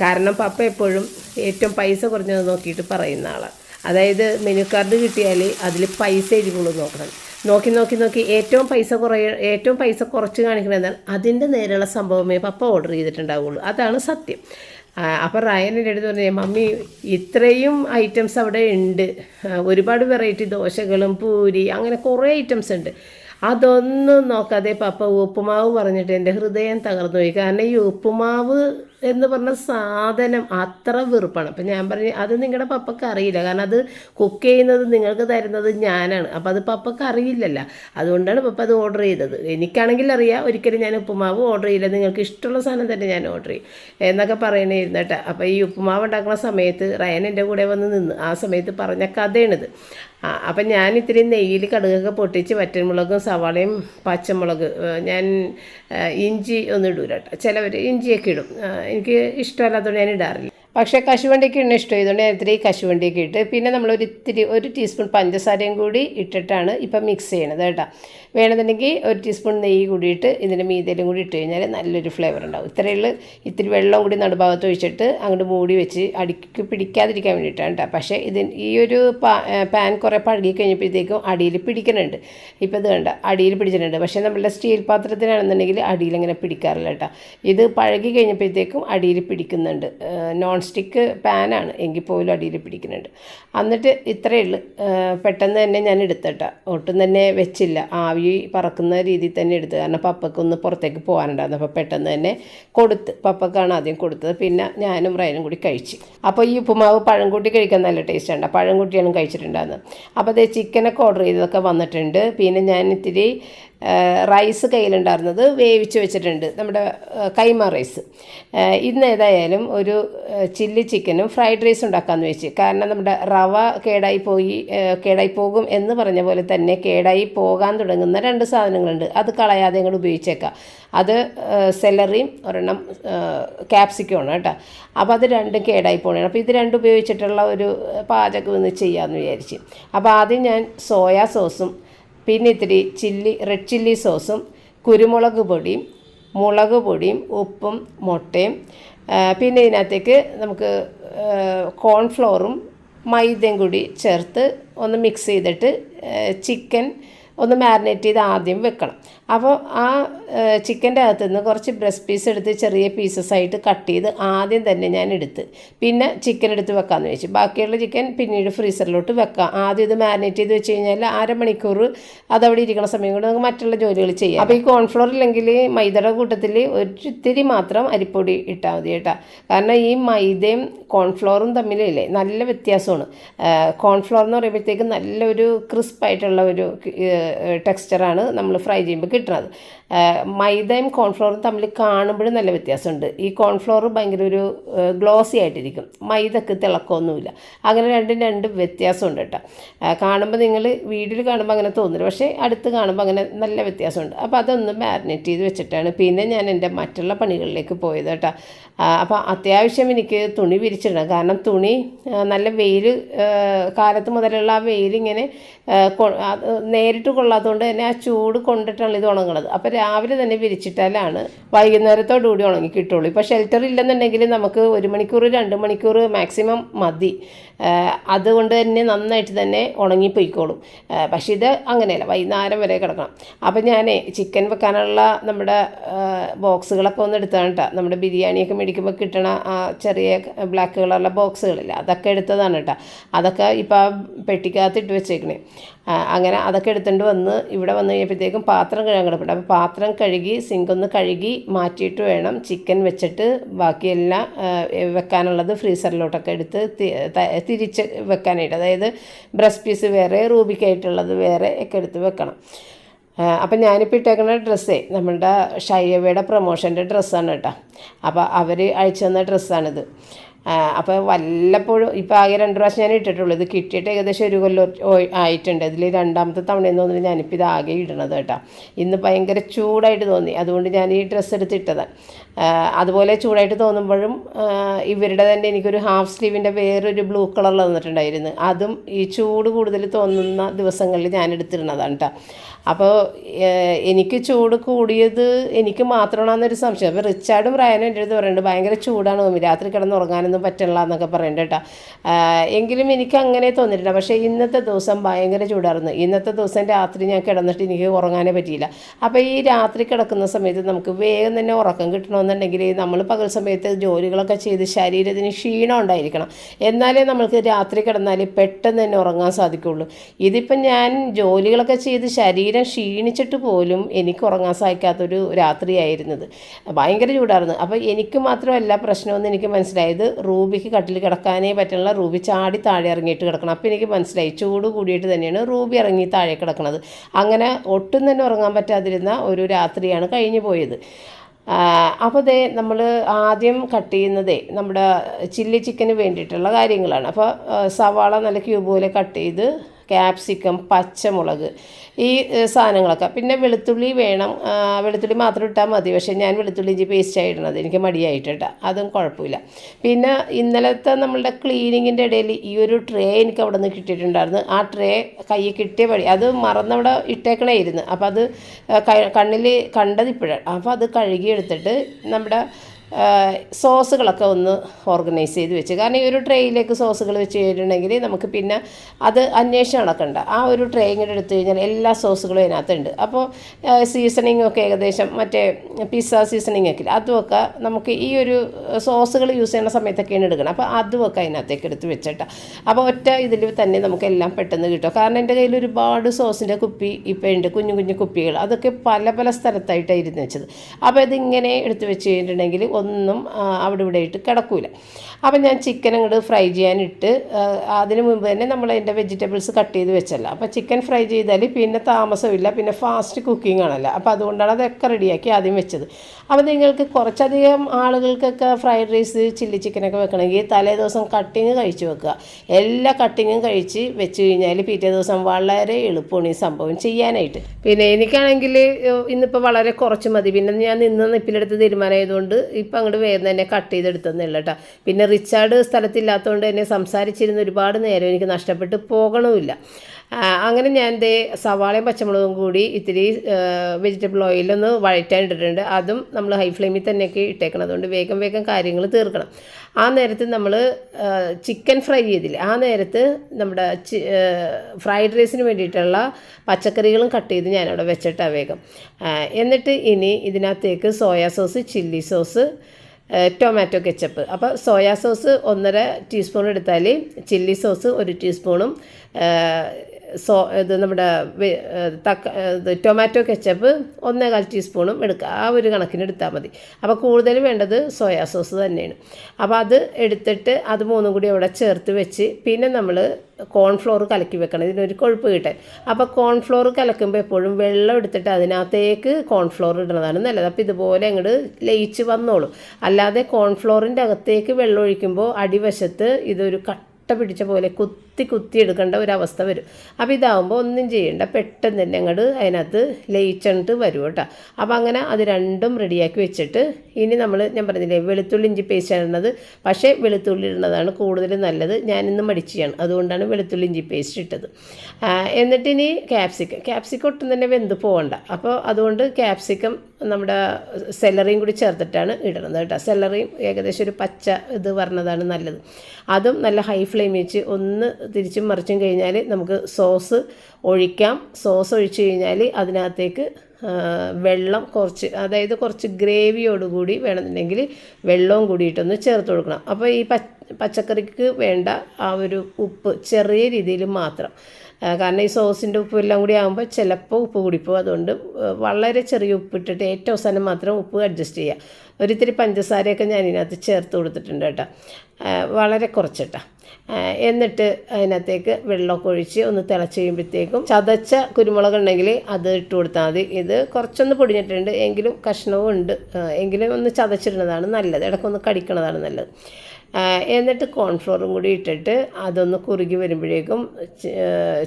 കാരണം പപ്പ എപ്പോഴും ഏറ്റവും പൈസ കുറഞ്ഞത് നോക്കിയിട്ട് പറയുന്ന ആളാണ് അതായത് മെനു കാർഡ് കിട്ടിയാൽ അതിൽ പൈസ എരിവുള്ളൂ നോക്കണം. നോക്കി നോക്കി നോക്കി ഏറ്റവും പൈസ കുറയ ഏറ്റവും പൈസ കുറച്ച് കാണിക്കണമെന്നാൽ അതിന്റെ നേരെയുള്ള സംഭവമേ പപ്പ ഓർഡർ ചെയ്തിട്ടുണ്ടാവുള്ളൂ. അതാണ് സത്യം. അപ്പോൾ റയൻ അടുത്ത് പറഞ്ഞു മമ്മി ഇത്രയും ഐറ്റംസ് അവിടെ ഉണ്ട്. ഒരുപാട് വെറൈറ്റി ദോശകളും പൂരി അങ്ങനെ കുറേ ഐറ്റംസ് ഉണ്ട്. അതൊന്നും നോക്കാതെ പപ്പ ഉപ്പുമാവ് പറഞ്ഞിട്ട് എന്റെ ഹൃദയം തകർന്നു പോയി കാരണം ഈ ഉപ്പുമാവ് എന്ന് പറഞ്ഞ സാധനം അത്ര വെറുപ്പാണ്. അപ്പം ഞാൻ പറഞ്ഞു അത് നിങ്ങളുടെ പപ്പക്ക് അറിയില്ല. കാരണം അത് കുക്ക് ചെയ്യുന്നത് നിങ്ങൾക്ക് തരുന്നത് ഞാനാണ്. അപ്പോൾ അത് പപ്പക്ക് അറിയില്ലല്ലോ. അതുകൊണ്ടാണ് പപ്പ അത് ഓർഡർ ചെയ്തത്. എനിക്കാണെങ്കിൽ അറിയാം. ഒരിക്കലും ഞാൻ ഉപ്പുമാവ് ഓർഡർ ചെയ്യില്ല. നിങ്ങൾക്ക് ഇഷ്ടമുള്ള സാധനം തന്നെ ഞാൻ ഓർഡർ ചെയ്യും. എന്നൊക്കെ പറയണേരുന്നു കേട്ടോ. അപ്പോൾ ഈ ഉപ്പുമാവ് ഉണ്ടാക്കുന്ന സമയത്ത് റയൻ എന്റെ കൂടെ വന്ന് നിന്ന് ആ സമയത്ത് പറഞ്ഞ കഥയാണിത്. അപ്പം ഞാൻ ഇത്തിരി നെയ്യിൽ കടുകൊക്കെ പൊട്ടിച്ച് വറ്റൻമുളകും സവാളയും പച്ചമുളക് ഞാൻ ഇഞ്ചി ഒന്നും ഇടൂല കേട്ടോ ചിലവർ ഇഞ്ചിയൊക്കെ ഇടും. എനിക്ക് ഇഷ്ടമല്ലാത്തതുകൊണ്ട് ഞാൻ ഇടാറില്ല. പക്ഷേ കശുവണ്ടിയൊക്കെ ഇണ്ണ ഇഷ്ടം ചെയ്തുകൊണ്ട് ഞാൻ ഇത്തിരി കശുവണ്ടിയൊക്കെ ഇട്ട് പിന്നെ നമ്മൾ ഒരു ഇത്തിരി ഒരു ടീസ്പൂൺ പഞ്ചസാരയും കൂടി ഇട്ടിട്ടാണ് ഇപ്പം മിക്സ് ചെയ്യണത് കേട്ടോ. വേണമെന്നുണ്ടെങ്കിൽ ഒരു ടീസ്പൂൺ നെയ്യ് കൂടിയിട്ട് ഇതിന്റെ മീതയിലും കൂടി ഇട്ട് കഴിഞ്ഞാൽ നല്ലൊരു ഫ്ലേവർ ഉണ്ടാവും. ഇത്രയുള്ള ഇത്തിരി വെള്ളം കൂടി നടുഭാഗത്ത് ഒഴിച്ചിട്ട് അങ്ങോട്ട് മൂടി വെച്ച് അടിക്ക് പിടിക്കാതിരിക്കാൻ വേണ്ടിയിട്ടാണ് കേട്ടോ പക്ഷേ ഇതിന് ഈ ഒരു പാൻ കുറേ പഴകി കഴിഞ്ഞപ്പോഴത്തേക്കും അടിയിൽ പിടിക്കുന്നുണ്ട് ഇപ്പോൾ ഇത് കണ്ട അടിയിൽ പിടിച്ചിട്ടുണ്ട്. പക്ഷേ നമ്മളുടെ സ്റ്റീൽ പാത്രത്തിനാണെന്നുണ്ടെങ്കിൽ അടിയിൽ ഇങ്ങനെ പിടിക്കാറില്ല കേട്ടോ ഇത് പഴകി കഴിഞ്ഞപ്പോഴത്തേക്കും അടിയിൽ പിടിക്കുന്നുണ്ട്. നോൺ സ്റ്റിക്ക് പാനാണ് എങ്കിൽ പോലും അടിയിൽ പിടിക്കുന്നുണ്ട്. എന്നിട്ട് ഇത്രയേ ഉള്ളൂ. പെട്ടെന്ന് തന്നെ ഞാൻ എടുത്തട്ടോ. ഒട്ടും തന്നെ വെച്ചില്ല. ആവി പറക്കുന്ന രീതിയിൽ തന്നെ എടുത്ത്. കാരണം പപ്പക്കൊന്ന് പുറത്തേക്ക് പോകാനുണ്ടായിരുന്നു. അപ്പോൾ പെട്ടെന്ന് തന്നെ കൊടുത്ത് പപ്പക്കാണ് ആദ്യം കൊടുത്തത്. പിന്നെ ഞാനും റയനും കൂടി കഴിച്ച്. അപ്പോൾ ഈ ഉപ്പുമാവ് പഴം കൂട്ടി കഴിക്കാൻ നല്ല ടേസ്റ്റ് ഉണ്ട് പഴം കൂട്ടിയാണ് കഴിച്ചിട്ടുണ്ടായിരുന്നത്. അപ്പോൾ അതേ ചിക്കനൊക്കെ ഓർഡർ ചെയ്തതൊക്കെ വന്നിട്ടുണ്ട്. പിന്നെ ഞാൻ ഇത്തിരി റൈസ് കയ്യിലുണ്ടായിരുന്നത് വേവിച്ച് വെച്ചിട്ടുണ്ട് നമ്മുടെ കൈമ റൈസ്. ഇന്ന് ഏതായാലും ഒരു ചില്ലി ചിക്കനും ഫ്രൈഡ് റൈസ് ഉണ്ടാക്കാമെന്ന് വെച്ച്. കാരണം നമ്മുടെ റവ കേടായി പോയി കേടായി പോകും എന്ന് പറഞ്ഞ പോലെ തന്നെ കേടായി പോകാൻ തുടങ്ങുന്ന രണ്ട് സാധനങ്ങളുണ്ട്. അത് കളയാതെ ഇങ്ങോട്ട് ഉപയോഗിച്ചേക്കാം. അത് സെലറിയും ഒരെണ്ണം ക്യാപ്സിക്കമാണ് കേട്ടോ. അപ്പോൾ അത് രണ്ടും കേടായി പോകണം അപ്പോൾ ഇത് രണ്ടും ഉപയോഗിച്ചിട്ടുള്ള ഒരു പാചകം ഒന്ന് ചെയ്യാമെന്ന് വിചാരിച്ച്. അപ്പോൾ ആദ്യം ഞാൻ സോയാ സോസും പിന്നെ ഇത്തിരി ചില്ലി റെഡ് ചില്ലി സോസും കുരുമുളക് പൊടിയും മുളക് പൊടിയും ഉപ്പും മുട്ടയും പിന്നെ ഇതിനകത്തേക്ക് നമുക്ക് കോൺഫ്ലോറും മൈദയും കൂടി ചേർത്ത് ഒന്ന് മിക്സ് ചെയ്തിട്ട് ചിക്കൻ ഒന്ന് മാരിനേറ്റ് ചെയ്ത് ആദ്യം വെക്കണം. അപ്പോൾ ആ ചിക്കന്റെ അകത്തു നിന്ന് കുറച്ച് ബ്രസ്റ്റ് പീസ് എടുത്ത് ചെറിയ പീസസ് ആയിട്ട് കട്ട് ചെയ്ത് ആദ്യം തന്നെ ഞാൻ എടുത്ത്. പിന്നെ ചിക്കൻ എടുത്ത് വെക്കാമെന്ന് വെച്ചു. ബാക്കിയുള്ള ചിക്കൻ പിന്നീട് ഫ്രീസറിലോട്ട് വെക്കാം. ആദ്യം ഇത് മാരിനേറ്റ് ചെയ്ത് വെച്ച് കഴിഞ്ഞാൽ അരമണിക്കൂർ അതവിടെ ഇരിക്കുന്ന സമയം കൊണ്ട് നമുക്ക് മറ്റുള്ള ജോലികൾ ചെയ്യാം. അപ്പോൾ ഈ കോൺഫ്ലോർ ഇല്ലെങ്കിൽ മൈദയുടെ കൂട്ടത്തിൽ ഒരിത്തിരി മാത്രം അരിപ്പൊടി ഇട്ടാൽ മതി കേട്ടോ. കാരണം ഈ മൈദയും കോൺഫ്ലോറും തമ്മിലല്ലേ? നല്ല വ്യത്യാസമാണ്. കോൺഫ്ലോർ എന്ന് പറയുമ്പോഴത്തേക്ക് നല്ലൊരു ക്രിസ്പായിട്ടുള്ള ഒരു ടെക്സ്ചറാണ് നമ്മൾ ഫ്രൈ ചെയ്യുമ്പോൾ കിട്ടുന്നത് മൈദയും കോൺഫ്ലോറും തമ്മിൽ കാണുമ്പോഴും നല്ല വ്യത്യാസമുണ്ട്. ഈ കോൺഫ്ലോർ ഭയങ്കര ഒരു ഗ്ലോസി ആയിട്ടിരിക്കും. മൈദക്ക് തിളക്കമൊന്നുമില്ല. അങ്ങനെ രണ്ടും രണ്ട് വ്യത്യാസമുണ്ട് കേട്ടോ. കാണുമ്പോൾ നിങ്ങൾ വീഡിയോയിൽ കാണുമ്പോൾ അങ്ങനെ തോന്നില്ല പക്ഷേ അടുത്ത് കാണുമ്പോൾ അങ്ങനെ നല്ല വ്യത്യാസമുണ്ട്. അപ്പോൾ അതൊന്ന് മാരിനേറ്റ് ചെയ്ത് വെച്ചിട്ടാണ് പിന്നെ ഞാൻ എന്റെ മറ്റുള്ള പണികളിലേക്ക് പോയത് കേട്ടോ. അപ്പോൾ അത്യാവശ്യം എനിക്ക് തുണി വിരിച്ചിടണം. കാരണം തുണി നല്ല വെയിൽ കാലത്ത് മുതലുള്ള ആ വെയിലിങ്ങനെ നേരിട്ട് കൊള്ളാത്തതുകൊണ്ട് തന്നെ ആ ചൂട് കൊണ്ടിട്ടാണ് ഇത് ഉണങ്ങുന്നത് അപ്പോൾ രാവിലെ തന്നെ വിരിച്ചിട്ടാലാണ് വൈകുന്നേരത്തോടുകൂടി ഉണങ്ങി കിട്ടുള്ളൂ. ഇപ്പോൾ ഷെൽട്ടർ ഇല്ലെന്നുണ്ടെങ്കിൽ നമുക്ക് ഒരു മണിക്കൂർ രണ്ട് മണിക്കൂർ മാക്സിമം മതി. അതുകൊണ്ട് തന്നെ നന്നായിട്ട് തന്നെ ഉണങ്ങിപ്പോയിക്കോളും. പക്ഷേ ഇത് അങ്ങനെയല്ല വൈകുന്നേരം വരെ കിടക്കണം. അപ്പോൾ ഞാൻ ചിക്കൻ വെക്കാനുള്ള നമ്മുടെ ബോക്സുകളൊക്കെ ഒന്ന് എടുത്താണ് കേട്ടോ. നമ്മുടെ ബിരിയാണിയൊക്കെ മേടിക്കുമ്പോൾ കിട്ടണ ആ ചെറിയ ബ്ലാക്ക് കളറുള്ള ബോക്സുകളില്ല അതൊക്കെ എടുത്തതാണ് കേട്ടോ. അതൊക്കെ ഇപ്പോൾ പെട്ടിക്കകത്ത് ഇട്ട് വെച്ചേക്കണേ. അങ്ങനെ അതൊക്കെ എടുത്തുകൊണ്ട് വന്ന് ഇവിടെ വന്ന് കഴിഞ്ഞപ്പോഴത്തേക്കും പാത്രം കഴുകാൻ കിടപ്പുണ്ട്. അപ്പോൾ പാത്രം കഴുകി സിങ്കൊന്ന് കഴുകി മാറ്റിയിട്ട് വേണം ചിക്കൻ വെച്ചിട്ട് ബാക്കിയെല്ലാം വെക്കാനുള്ളത് ഫ്രീസറിലോട്ടൊക്കെ എടുത്ത് തിരിച്ച് വെക്കാനായിട്ട്. അതായത് ബ്രസ്റ്റ് പീസ് വേറെ റൂബിക്കായിട്ടുള്ളത് വേറെ ഒക്കെ എടുത്ത് വെക്കണം. അപ്പം ഞാനിപ്പോൾ ഇട്ടേക്കുന്ന ഡ്രസ്സേ നമ്മളുടെ ഷൈവയുടെ പ്രൊമോഷന്റെ ഡ്രസ്സാണ് കേട്ടോ. അപ്പോൾ അവർ അയച്ചു തന്ന ഡ്രസ്സാണിത്. അപ്പോൾ വല്ലപ്പോഴും ഇപ്പോൾ ആകെ രണ്ട് പ്രാവശ്യം ഞാൻ ഇട്ടിട്ടുള്ളൂ. ഇത് കിട്ടിയിട്ട് ഏകദേശം ഒരു കൊല്ലം ആയിട്ടുണ്ട്. ഇതിൽ രണ്ടാമത്തെ തവണയെന്ന് തോന്നുന്നു ഞാനിപ്പോൾ ഇത് ആകെ ഇടണത് കേട്ടോ. ഇന്ന് ഭയങ്കര ചൂടായിട്ട് തോന്നി. അതുകൊണ്ട് ഞാൻ ഈ ഡ്രസ്സ് എടുത്തിട്ടതാണ് അതുപോലെ ചൂടായിട്ട് തോന്നുമ്പോഴും ഇവരുടെ തന്നെ എനിക്കൊരു ഹാഫ് സ്ലീവിന്റെ വേറൊരു ബ്ലൂ കളറിൽ തന്നിട്ടുണ്ടായിരുന്നു. അതും ഈ ചൂട് കൂടുതൽ തോന്നുന്ന ദിവസങ്ങളിൽ ഞാൻ എടുത്തിരുന്നതാണ് കേട്ടോ അപ്പോൾ എനിക്ക് ചൂട് കൂടിയത് എനിക്ക് മാത്രമാണെന്നൊരു സംശയം. അപ്പോൾ റിച്ചാർഡും റയാനും എന്റെ അടുത്ത് പറയുന്നുണ്ട് ഭയങ്കര ചൂടാണ് തോന്നി രാത്രി കിടന്ന് ഉറങ്ങാനൊന്നും എന്നൊക്കെ പറയുന്നുണ്ട് കേട്ടോ എങ്കിലും എനിക്ക് അങ്ങനെ തോന്നിയിട്ടില്ല. പക്ഷേ ഇന്നത്തെ ദിവസം ഭയങ്കര ചൂടായിരുന്നു. ഇന്നത്തെ ദിവസം രാത്രി ഞാൻ കിടന്നിട്ട് എനിക്ക് ഉറങ്ങാനേ പറ്റിയില്ല. അപ്പോൾ ഈ രാത്രി കിടക്കുന്ന സമയത്ത് നമുക്ക് വേഗം തന്നെ ഉറക്കം കിട്ടണമെന്നുണ്ടെങ്കിൽ നമ്മൾ പകൽ സമയത്ത് ജോലികളൊക്കെ ചെയ്ത് ശരീരത്തിന് ക്ഷീണം ഉണ്ടായിരിക്കണം. എന്നാലേ നമ്മൾക്ക് രാത്രി കിടന്നാൽ പെട്ടെന്ന് തന്നെ ഉറങ്ങാൻ സാധിക്കുള്ളൂ. ഇതിപ്പം ഞാൻ ജോലികളൊക്കെ ചെയ്ത് ശരീരം ക്ഷീണിച്ചിട്ട് പോലും എനിക്ക് ഉറങ്ങാൻ സാധിക്കാത്തൊരു രാത്രിയായിരുന്നത്. ഭയങ്കര ചൂടായിരുന്നു. അപ്പോൾ എനിക്ക് മാത്രമല്ല പ്രശ്നമെന്ന് എനിക്ക് മനസ്സിലായത് റൂബിക്ക് കട്ടിൽ കിടക്കാനേ പറ്റുള്ള റൂബി ചാടി താഴെ ഇറങ്ങിയിട്ട് കിടക്കണം. അപ്പോൾ എനിക്ക് മനസ്സിലായി. ചൂട് കൂടിയിട്ട് തന്നെയാണ് റൂബി ഇറങ്ങി താഴെ കിടക്കുന്നത് അങ്ങനെ ഒട്ടും തന്നെ ഉറങ്ങാൻ പറ്റാതിരുന്ന ഒരു രാത്രിയാണ് കഴിഞ്ഞു പോയത്. അപ്പോൾ ദേ നമ്മൾ ആദ്യം കട്ട് ചെയ്യുന്നതേ നമ്മുടെ ചില്ലി ചിക്കന് വേണ്ടിയിട്ടുള്ള കാര്യങ്ങളാണ്. അപ്പോൾ സവാള നല്ല ക്യൂബ് പോലെ കട്ട് ചെയ്ത് ക്യാപ്സിക്കം പച്ചമുളക് ഈ സാധനങ്ങളൊക്കെ. പിന്നെ വെളുത്തുള്ളി വേണം. വെളുത്തുള്ളി മാത്രം ഇട്ടാൽ മതി. പക്ഷേ ഞാൻ വെളുത്തുള്ളി ഇഞ്ചി പേസ്റ്റ് ഇടണത്. എനിക്ക് മടിയായിട്ട്. കേട്ടോ അതും കുഴപ്പമില്ല. പിന്നെ ഇന്നലത്തെ നമ്മളുടെ ക്ലീനിങ്ങിന്റെ ഇടയിൽ ഈ ഒരു ട്രേ എനിക്ക് അവിടെ നിന്ന് കിട്ടിയിട്ടുണ്ടായിരുന്നു. ആ ട്രേ കൈ കിട്ടിയ വഴി അത് മറന്നവിടെ ഇട്ടേക്കണേയിരുന്നു. അപ്പോൾ അത് കണ്ണിൽ കണ്ടത് ഇപ്പോഴാണ് അപ്പോൾ അത് കഴുകിയെടുത്തിട്ട് നമ്മുടെ സോസുകളൊക്കെ ഒന്ന് ഓർഗനൈസ് ചെയ്ത് വെച്ച്. കാരണം ഈ ഒരു ട്രേയിലേക്ക് സോസുകൾ വെച്ച് കഴിഞ്ഞിട്ടുണ്ടെങ്കിൽ നമുക്ക് പിന്നെ അത് അന്വേഷണം നടക്കണ്ട. ആ ഒരു ട്രേ ഇങ്ങനെ എടുത്തു കഴിഞ്ഞാൽ എല്ലാ സോസുകളും അതിനകത്തുണ്ട് അപ്പോൾ സീസണിങ് ഒക്കെ ഏകദേശം മറ്റേ പിസ്സ സീസണിങ് ഒക്കെ അതുമൊക്കെ നമുക്ക് ഈ ഒരു സോസുകൾ യൂസ് ചെയ്യുന്ന സമയത്തൊക്കെയാണ് എടുക്കണം അപ്പോൾ അതുമൊക്കെ അതിനകത്തേക്ക് എടുത്ത് വെച്ചിട്ടാണ് അപ്പോൾ ഒറ്റ ഇതിൽ തന്നെ നമുക്ക് എല്ലാം പെട്ടെന്ന് കിട്ടും. കാരണം എന്റെ കയ്യിൽ ഒരുപാട് സോസിന്റെ കുപ്പി ഇപ്പോൾ ഉണ്ട്. കുഞ്ഞു കുഞ്ഞു കുപ്പികൾ. അതൊക്കെ പല പല സ്ഥലത്തായിട്ടാണ് ഇരുന്ന് വെച്ചത്. അപ്പോൾ ഇതിങ്ങനെ എടുത്ത് വെച്ച് കഴിഞ്ഞിട്ടുണ്ടെങ്കിൽ ഒന്നും അവിടെ ഇവിടെ ഇട്ട് കിടക്കൂല. അപ്പം ഞാൻ ചിക്കൻ അങ്ങോട്ട് ഫ്രൈ ചെയ്യാനിട്ട് അതിന് മുമ്പ് തന്നെ നമ്മൾ അതിന്റെ വെജിറ്റബിൾസ് കട്ട് ചെയ്ത് വെച്ചല്ല. അപ്പോൾ ചിക്കൻ ഫ്രൈ ചെയ്താൽ പിന്നെ താമസമില്ല പിന്നെ ഫാസ്റ്റ് കുക്കിംഗ് ആണല്ലോ. അപ്പോൾ അതുകൊണ്ടാണ് അതൊക്കെ റെഡിയാക്കി ആദ്യം വെച്ചത്. അപ്പോൾ നിങ്ങൾക്ക് കുറച്ചധികം ആളുകൾക്കൊക്കെ ഫ്രൈഡ് റൈസ് ചില്ലി ചിക്കനൊക്കെ വെക്കണമെങ്കിൽ തലേ ദിവസം കട്ടിങ് കഴിച്ച് വെക്കുക. എല്ലാ കട്ടിങ്ങും കഴിച്ച് വെച്ച് കഴിഞ്ഞാൽ പിറ്റേ ദിവസം വളരെ എളുപ്പമാണ് ഈ സംഭവം ചെയ്യാനായിട്ട്. പിന്നെ എനിക്കാണെങ്കിൽ ഇന്നിപ്പോൾ വളരെ കുറച്ച് മതി. പിന്നെ ഞാൻ നിന്ന് നിപ്പിലെടുത്ത് തീരുമാനമായതുകൊണ്ട് ഇപ്പം അങ്ങോട്ട് വേഗം തന്നെ കട്ട് ചെയ്തെടുത്തെന്നില്ല കേട്ടോ പിന്നെ റിച്ചാർഡ് സ്ഥലത്തില്ലാത്തതുകൊണ്ട് തന്നെ സംസാരിച്ചിരുന്ന ഒരുപാട് നേരം എനിക്ക് നഷ്ടപ്പെട്ട് പോകണമില്ല. അങ്ങനെ ഞാൻ ദേ സവാളയും പച്ചമുളകും കൂടി ഇത്തിരി വെജിറ്റബിൾ ഓയിലൊന്ന് വഴറ്റാൻ ഇട്ടിട്ടുണ്ട്. അതും നമ്മൾ ഹൈ ഫ്ലെയിമിൽ തന്നെയൊക്കെ ഇട്ടേക്കണം. അതുകൊണ്ട് വേഗം വേഗം കാര്യങ്ങൾ തീർക്കണം. ആ നേരത്ത് നമ്മൾ ചിക്കൻ ഫ്രൈ ചെയ്തില്ല? ആ നേരത്ത് നമ്മുടെ ഫ്രൈഡ് റൈസിന് വേണ്ടിയിട്ടുള്ള പച്ചക്കറികളും കട്ട് ചെയ്ത് ഞാനവിടെ വെച്ചിട്ടാണ് വേഗം. എന്നിട്ട് ഇനി ഇതിനകത്തേക്ക് soya sauce chilli sauce tomato ketchup അപ്പോൾ സോയാ സോസ് ഒന്നര ടീസ്പൂൺ എടുത്താൽ ചില്ലി സോസ് ഒരു ടീസ്പൂണും സോ ഇത് നമ്മുടെ തക്ക ഇത് ടൊമാറ്റോ കെച്ചപ്പ് ഒന്നേകാൽ ടീസ്പൂണും എടുക്കുക ആ ഒരു കണക്കിന് എടുത്താൽ മതി. അപ്പോൾ കൂടുതൽ വേണ്ടത് സോയാ സോസ് തന്നെയാണ്. അപ്പോൾ അത് എടുത്തിട്ട് അത് മൂന്നും കൂടി അവിടെ ചേർത്ത് വെച്ച് പിന്നെ നമ്മൾ കോൺഫ്ലോർ കലക്കി വെക്കണം. ഇതിനൊരു കൊഴുപ്പ് കിട്ടാൻ. അപ്പോൾ കോൺഫ്ലോർ കലക്കുമ്പോൾ എപ്പോഴും വെള്ളം എടുത്തിട്ട് അതിനകത്തേക്ക് കോൺഫ്ലോർ ഇടുന്നതാണ് നല്ലത്. അപ്പോൾ ഇതുപോലെ അങ്ങോട്ട് ലയിച്ച് വന്നോളും. അല്ലാതെ കോൺഫ്ലോറിന്റെ അകത്തേക്ക് വെള്ളം ഒഴിക്കുമ്പോൾ അടിവശത്ത് ഇതൊരു കട്ട പിടിച്ച പോലെ കുത്തി കുത്തി കുത്തി എടുക്കേണ്ട ഒരവസ്ഥ വരും. അപ്പോൾ ഇതാവുമ്പോൾ ഒന്നും ചെയ്യേണ്ട. പെട്ടെന്ന് തന്നെ അങ്ങോട്ട് അതിനകത്ത് ലയിച്ചിട്ട് വരും കേട്ടോ. അപ്പോൾ അങ്ങനെ അത് രണ്ടും റെഡിയാക്കി വെച്ചിട്ട് ഇനി നമ്മൾ ഞാൻ പറഞ്ഞില്ലേ വെളുത്തുള്ളി ഇഞ്ചി പേസ്റ്റ് ഇടുന്നത്. പക്ഷേ വെളുത്തുള്ളി ഇടുന്നതാണ് കൂടുതൽ നല്ലത്. ഞാനിന്ന് മടിച്ചാണ് അതുകൊണ്ടാണ് വെളുത്തുള്ളി ഇഞ്ചി പേസ്റ്റ് ഇട്ടത്. എന്നിട്ട് എന്നിട്ടിനി ക്യാപ്സിക്കം ക്യാപ്സിക്കം ഒട്ടും തന്നെ വെന്ത് പോകണ്ട അപ്പോൾ അതുകൊണ്ട് ക്യാപ്സിക്കം നമ്മുടെ സെലറിയും കൂടി ചേർത്തിട്ടാണ് ഇടുന്നത് കേട്ടോ. സെലറിയും ഏകദേശം ഒരു പച്ച ഇത് പറഞ്ഞതാണ് നല്ലത്. അതും നല്ല ഹൈ ഫ്ലെയിം വെച്ച് ഒന്ന് തിരിച്ചും മറിച്ചും കഴിഞ്ഞാൽ നമുക്ക് സോസ് ഒഴിക്കാം. സോസ് ഒഴിച്ച് കഴിഞ്ഞാൽ അതിനകത്തേക്ക് വെള്ളം കുറച്ച് അതായത് കുറച്ച് ഗ്രേവിയോടുകൂടി വേണമെന്നുണ്ടെങ്കിൽ വെള്ളവും കൂടിയിട്ടൊന്ന് ചേർത്ത് കൊടുക്കണം. അപ്പോൾ ഈ പച്ചക്കറിക്ക് വേണ്ട ആ ഒരു ഉപ്പ് ചെറിയ രീതിയിൽ മാത്രം. കാരണം ഈ സോസിന്റെ ഉപ്പ് എല്ലാം കൂടി ആകുമ്പോൾ ചിലപ്പോൾ ഉപ്പ് കൂടിപ്പോവും. അതുകൊണ്ട് വളരെ ചെറിയ ഉപ്പ് ഇട്ടിട്ട് ഏറ്റവും അവസാനം മാത്രം ഉപ്പ് അഡ്ജസ്റ്റ് ചെയ്യുക ഒരിത്തിരി പഞ്ചസാരയൊക്കെ ഞാൻ ഇതിനകത്ത് ചേർത്ത് കൊടുത്തിട്ടുണ്ട് കേട്ടോ. വളരെ കുറച്ചിട്ടാ. ആ, എന്നിട്ട് അതിനകത്തേക്ക് വെള്ളമൊക്കെ ഒഴിച്ച് ഒന്ന് തിളച്ച് കഴിയുമ്പോഴത്തേക്കും ചതച്ച കുരുമുളക് ഉണ്ടെങ്കിൽ അത് ഇട്ട് കൊടുത്താൽ മതി. ഇത് കുറച്ചൊന്ന് പൊടിഞ്ഞിട്ടുണ്ട് എങ്കിലും കഷ്ണവും ഉണ്ട്. എങ്കിലും ഒന്ന് ചതച്ചിടുന്നതാണ് നല്ലത്. ഇടയ്ക്കൊന്ന് കടിക്കണതാണ് നല്ലത്. എന്നിട്ട് കോൺഫ്ലോറും കൂടി ഇട്ടിട്ട് അതൊന്ന് കുറുകി വരുമ്പോഴേക്കും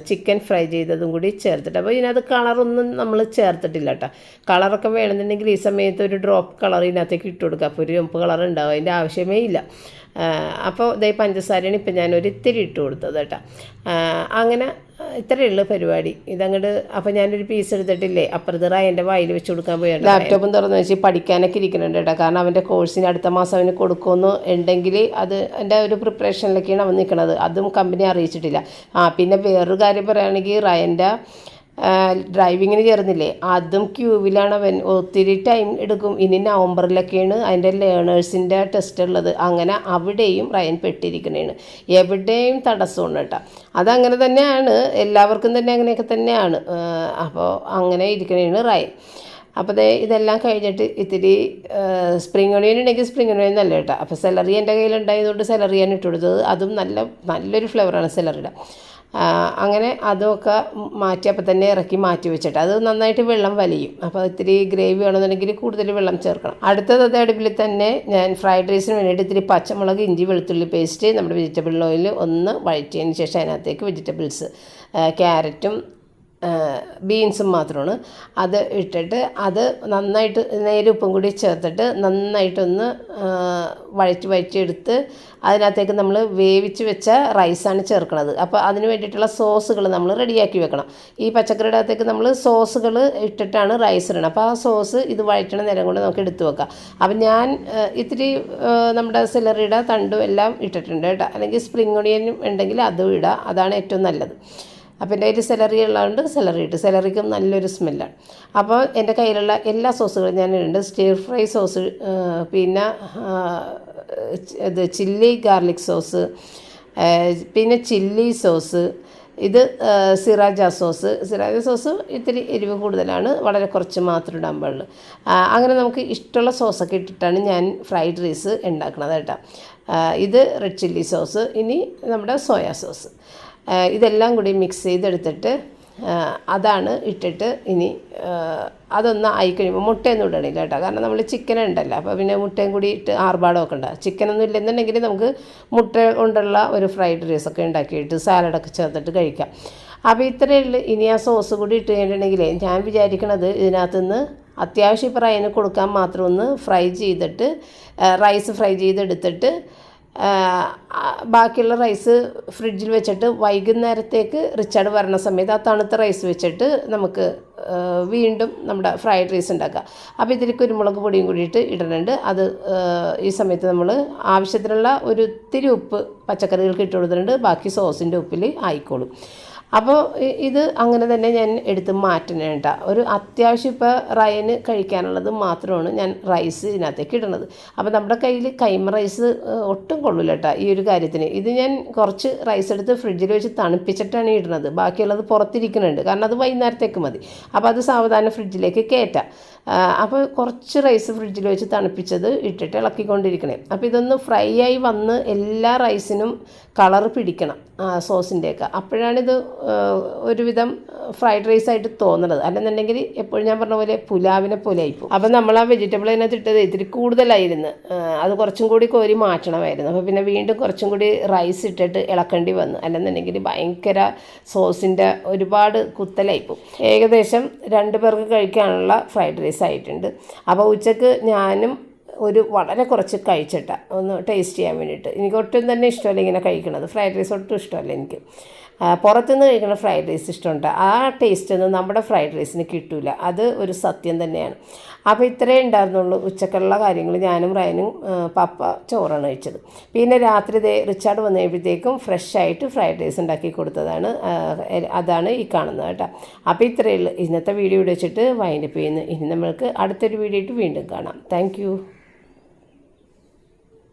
ചിക്കൻ ഫ്രൈ ചെയ്തതും കൂടി ചേർത്തിട്ട്. അപ്പോൾ ഇതിനകത്ത് കളറൊന്നും നമ്മൾ ചേർത്തിട്ടില്ല കേട്ടോ. കളറൊക്കെ വേണമെന്നുണ്ടെങ്കിൽ ഈ സമയത്ത് ഒരു ഡ്രോപ്പ് കളർ ഇതിനകത്തേക്ക് ഇട്ട് കൊടുക്കുക. അപ്പോൾ ഒരു ചുമപ്പ് കളർ ഉണ്ടാവും അതിന്റെ ആവശ്യമേ ഇല്ല. അപ്പോൾ ഇതേ പഞ്ചസാരയാണ് ഇപ്പം ഞാൻ ഒരിത്തിരി ഇട്ട് കൊടുത്തത് കേട്ടോ. അങ്ങനെ ഇത്രയേ ഉള്ളൂ പരിപാടി. ഇതങ്ങോട്ട് അപ്പം ഞാനൊരു പീസ് എടുത്തിട്ടില്ലേ? അപ്പുറത്ത് എന്റെ വായിൽ വെച്ച് കൊടുക്കാൻ പോയാണ് ലാപ്ടോപ്പും തുറന്ന് വെച്ച് പഠിക്കാനൊക്കെ ഇരിക്കുന്നുണ്ട് കേട്ടോ. കാരണം അവന്റെ കോഴ്സിന് അടുത്ത മാസം അവന് കൊടുക്കുമെന്ന് ഉണ്ടെങ്കിൽ അത് എന്റെ ഒരു പ്രിപ്പറേഷനിലൊക്കെയാണ് അവൻ നിൽക്കുന്നത്. അതും കമ്പനി അറിയിച്ചിട്ടില്ല. ആ പിന്നെ വേറൊരു കാര്യം പറയുകയാണെങ്കിൽ റയന്റെ ഡ്രൈവിങ്ങിന് ചേർന്നില്ലേ അതും ക്യൂവിലാണ് അവൻ. ഒത്തിരി ടൈം എടുക്കും. ഇനി നവംബറിലൊക്കെയാണ് അതിന്റെ ലേണേഴ്സിന്റെ ടെസ്റ്റ് ഉള്ളത്. അങ്ങനെ അവിടെയും റയൻ പെട്ടിരിക്കണേണ് എവിടെയും തടസ്സമാണ് കേട്ടോ അതങ്ങനെ തന്നെയാണ്. എല്ലാവർക്കും തന്നെ അങ്ങനെയൊക്കെ തന്നെയാണ്. അപ്പോൾ അങ്ങനെ ഇരിക്കണേണ് റയൻ. അപ്പോൾ ഇതെല്ലാം കഴിഞ്ഞിട്ട് ഇത്തിരി സ്പ്രിംഗ് ഒണിയൻ ഉണ്ടെങ്കിൽ സ്പ്രിംഗ് ഒണിയൻ നല്ല കേട്ടോ അപ്പോൾ സെലറി എന്റെ കയ്യിലുണ്ടായതുകൊണ്ട് സെലറി ഞാൻ ഇട്ട് കൊടുത്തത് അതും നല്ല നല്ലൊരു ഫ്ലേവറാണ് സെലറിയുടെ അങ്ങനെ അതൊക്കെ അപ്പം തന്നെ ഇറക്കി മാറ്റി വെച്ചിട്ട് അത് നന്നായിട്ട് വെള്ളം വലിയും. അപ്പോൾ ഇത്തിരി ഗ്രേവി വേണമെന്നുണ്ടെങ്കിൽ കൂടുതൽ വെള്ളം ചേർക്കണം. അടുത്തത് അത് അടുപ്പിൽ തന്നെ ഞാൻ ഫ്രൈഡ് റൈസിന് വേണ്ടിയിട്ട് ഇത്തിരി പച്ചമുളക് ഇഞ്ചി വെളുത്തുള്ളി പേസ്റ്റ് നമ്മുടെ വെജിറ്റബിൾ ഓയിൽ ഒന്ന് വഴറ്റിയതിന് ശേഷം അതിനകത്തേക്ക് വെജിറ്റബിൾസ് ക്യാരറ്റും ബീൻസും മാത്രമാണ്. അത് ഇട്ടിട്ട് അത് നന്നായിട്ട് നേരെ ഉപ്പും കൂടി ചേർത്തിട്ട് നന്നായിട്ടൊന്ന് വഴറ്റി വഴറ്റിയെടുത്ത് അതിനകത്തേക്ക് നമ്മൾ വേവിച്ച് വെച്ച റൈസാണ് ചേർക്കുന്നത് അപ്പോൾ അതിന് വേണ്ടിയിട്ടുള്ള സോസുകൾ നമ്മൾ റെഡിയാക്കി വെക്കണം. ഈ പച്ചക്കറിയുടെ അകത്തേക്ക് നമ്മൾ സോസുകൾ ഇട്ടിട്ടാണ് റൈസ് ഇടണം അപ്പോൾ ആ സോസ് ഇത് വഴറ്റണ നേരം കൊണ്ട് നമുക്ക് എടുത്തു വെക്കാം. അപ്പം ഞാൻ ഇത്തിരി നമ്മുടെ സെലറിയുടെ തണ്ടും എല്ലാം ഇട്ടിട്ടുണ്ട് കേട്ടോ. അല്ലെങ്കിൽ സ്പ്രിംഗ് ഒണിയനും ഉണ്ടെങ്കിൽ അതും ഇടാം. അതാണ് ഏറ്റവും നല്ലത്. അപ്പം എന്റെ കയ്യിൽ സെലറി ഉള്ളതുകൊണ്ട് സെലറി ഇട്ട്. സെലറിക്കും നല്ലൊരു സ്മെല്ലാണ് അപ്പോൾ എന്റെ കയ്യിലുള്ള എല്ലാ സോസുകളും ഞാൻ ഇടുന്നുണ്ട്. സ്റ്റീർ ഫ്രൈ സോസ് പിന്നെ ഇത് ചില്ലി ഗാർലിക് സോസ് പിന്നെ ചില്ലി സോസ് ഇത് സിറാജ സോസ് സിറാജ സോസ് ഇത്തിരി എരിവ് കൂടുതലാണ്. വളരെ കുറച്ച് മാത്രം ഇടാൻ പാടുള്ളൂ. അങ്ങനെ നമുക്ക് ഇഷ്ടമുള്ള സോസൊക്കെ ഇട്ടിട്ടാണ് ഞാൻ ഫ്രൈഡ് റൈസ് ഉണ്ടാക്കുന്നത് കേട്ടോ. ഇത് റെഡ് ചില്ലി സോസ് ഇനി നമ്മുടെ സോയാ സോസ് ഇതെല്ലാം കൂടി മിക്സ് ചെയ്തെടുത്തിട്ട് അതാണ് ഇട്ടിട്ട് ഇനി അതൊന്ന് ആയി കഴിയുമ്പോൾ മുട്ടയൊന്നും ഇടണില്ല കേട്ടോ. കാരണം നമ്മൾ ചിക്കൻ ഉണ്ടല്ലോ അപ്പോൾ പിന്നെ മുട്ടയും കൂടി ഇട്ട് ആർഭാടമൊക്കെ ഉണ്ടാകും ചിക്കനൊന്നും ഇല്ലെന്നുണ്ടെങ്കിൽ നമുക്ക് മുട്ട കൊണ്ടുള്ള ഒരു ഫ്രൈഡ് റൈസൊക്കെ ഉണ്ടാക്കിയിട്ട് സാലഡൊക്കെ ചേർത്തിട്ട് കഴിക്കാം. അപ്പോൾ ഇത്രയേ ഇനി ആ സോസ് കൂടി ഇട്ട് കഴിഞ്ഞിട്ടുണ്ടെങ്കിൽ ഞാൻ വിചാരിക്കണത് ഇതിനകത്തുനിന്ന് അത്യാവശ്യം ഇപ്പോൾ കൊടുക്കാൻ മാത്രം ഒന്ന് ഫ്രൈ ചെയ്തിട്ട് റൈസ് ഫ്രൈ ചെയ്തെടുത്തിട്ട് ബാക്കിയുള്ള റൈസ് ഫ്രിഡ്ജിൽ വെച്ചിട്ട് വൈകുന്നേരത്തേക്ക് റിച്ചാർഡ് വരണ സമയത്ത് ആ തണുത്ത റൈസ് വെച്ചിട്ട് നമുക്ക് വീണ്ടും നമ്മുടെ ഫ്രൈഡ് റൈസ് ഉണ്ടാക്കാം അപ്പോൾ ഇതിൽ കുരുമുളക് പൊടിയും കൂടിയിട്ട് ഇടുന്നുണ്ട്. അത് ഈ സമയത്ത് നമ്മൾ ആവശ്യത്തിനുള്ള ഒരു ഇത്തിരി ഉപ്പ് പച്ചക്കറികൾക്ക് ഇട്ട് കൊടുത്തിട്ടുണ്ട്. ബാക്കി സോസിന്റെ ഉപ്പിൽ ആയിക്കോളും. അപ്പോൾ ഇത് അങ്ങനെ തന്നെ ഞാൻ എടുത്ത് മാറ്റണേണ്ട ഒരു അത്യാവശ്യം ഇപ്പോൾ റയന് കഴിക്കാനുള്ളത് മാത്രമാണ് ഞാൻ റൈസ് ഇതിനകത്തേക്ക് ഇടണത് അപ്പോൾ നമ്മുടെ കയ്യിൽ കൈമ റൈസ് ഒട്ടും കൊള്ളില്ല കേട്ടോ ഈ ഒരു കാര്യത്തിന്. ഇത് ഞാൻ കുറച്ച് റൈസ് എടുത്ത് ഫ്രിഡ്ജിൽ വെച്ച് തണുപ്പിച്ചിട്ടാണ് ഇടുന്നത്. ബാക്കിയുള്ളത് പുറത്തിരിക്കുന്നുണ്ട്. കാരണം അത് വൈകുന്നേരത്തേക്ക് മതി. അപ്പോൾ അത് സാവധാനം ഫ്രിഡ്ജിലേക്ക് കയറ്റാം. അപ്പോൾ കുറച്ച് റൈസ് ഫ്രിഡ്ജിൽ വെച്ച് തണുപ്പിച്ചത് ഇട്ടിട്ട് ഇളക്കിക്കൊണ്ടിരിക്കണേ. അപ്പോൾ ഇതൊന്ന് ഫ്രൈ ആയി വന്ന് എല്ലാ റൈസിനും കളർ പിടിക്കണം സോസിന്റെയൊക്കെ അപ്പോഴാണിത് ഒരുവിധം ഫ്രൈഡ് റൈസ് ആയിട്ട് തോന്നുന്നത് അല്ലെന്നുണ്ടെങ്കിൽ എപ്പോഴും ഞാൻ പറഞ്ഞ പോലെ പുലാവിനെ പോലെ ആയിപ്പോൾ അപ്പോൾ നമ്മൾ ആ വെജിറ്റബിൾ അതിനകത്ത് ഇട്ടത് ഇത്തിരി കൂടുതലായിരുന്നു. അത് കുറച്ചും കൂടി കോരി മാറ്റണമായിരുന്നു. അപ്പോൾ പിന്നെ വീണ്ടും കുറച്ചും കൂടി റൈസ് ഇട്ടിട്ട് ഇളക്കേണ്ടി വന്നു. അല്ലെന്നുണ്ടെങ്കിൽ ഭയങ്കര സോസിന്റെ ഒരുപാട് കുത്തലായിപ്പോൾ ഏകദേശം രണ്ട് പേർക്ക് കഴിക്കാനുള്ള ഫ്രൈഡ് റൈസ് ആയിട്ടുണ്ട്. അപ്പോൾ ഉച്ചയ്ക്ക് ഞാനും ഒരു വളരെ കുറച്ച് കഴിച്ചിട്ട. ഒന്ന് ടേസ്റ്റ് ചെയ്യാൻ വേണ്ടിയിട്ട്. എനിക്ക് ഒട്ടും തന്നെ ഇഷ്ടമല്ല ഇങ്ങനെ കഴിക്കണത്. ഫ്രൈഡ് റൈസ് ഒട്ടും ഇഷ്ടമല്ല എനിക്ക്. പുറത്തുനിന്ന് കഴിക്കുന്ന ഫ്രൈഡ് റൈസ് ഇഷ്ടമുണ്ട്. ആ ടേസ്റ്റ് ഒന്നും നമ്മുടെ ഫ്രൈഡ് റൈസിന് കിട്ടില്ല അത് ഒരു സത്യം തന്നെയാണ്. അപ്പോൾ ഇത്രയേ ഉണ്ടായിരുന്നുള്ളൂ ഉച്ചക്കുള്ള കാര്യങ്ങൾ ഞാനും റയനും പപ്പ ചോറാണ് കഴിച്ചത്. പിന്നെ രാത്രി ദേ റിച്ചാർഡ് വന്നു കഴിയുമ്പോഴത്തേക്കും ഫ്രഷ് ആയിട്ട് ഫ്രൈഡ് റൈസ് ഉണ്ടാക്കി കൊടുത്തതാണ് അതാണ് ഈ കാണുന്നത് കേട്ടോ. അപ്പോൾ ഇത്രയേ ഉള്ളൂ. ഇന്നത്തെ വീഡിയോ ഇവിടെ വെച്ചിട്ട് വൈൻഡപ്പ് ചെയ്യുന്നു. ഇനി നമ്മൾക്ക് അടുത്തൊരു വീഡിയോ ആയിട്ട് വീണ്ടും കാണാം. താങ്ക്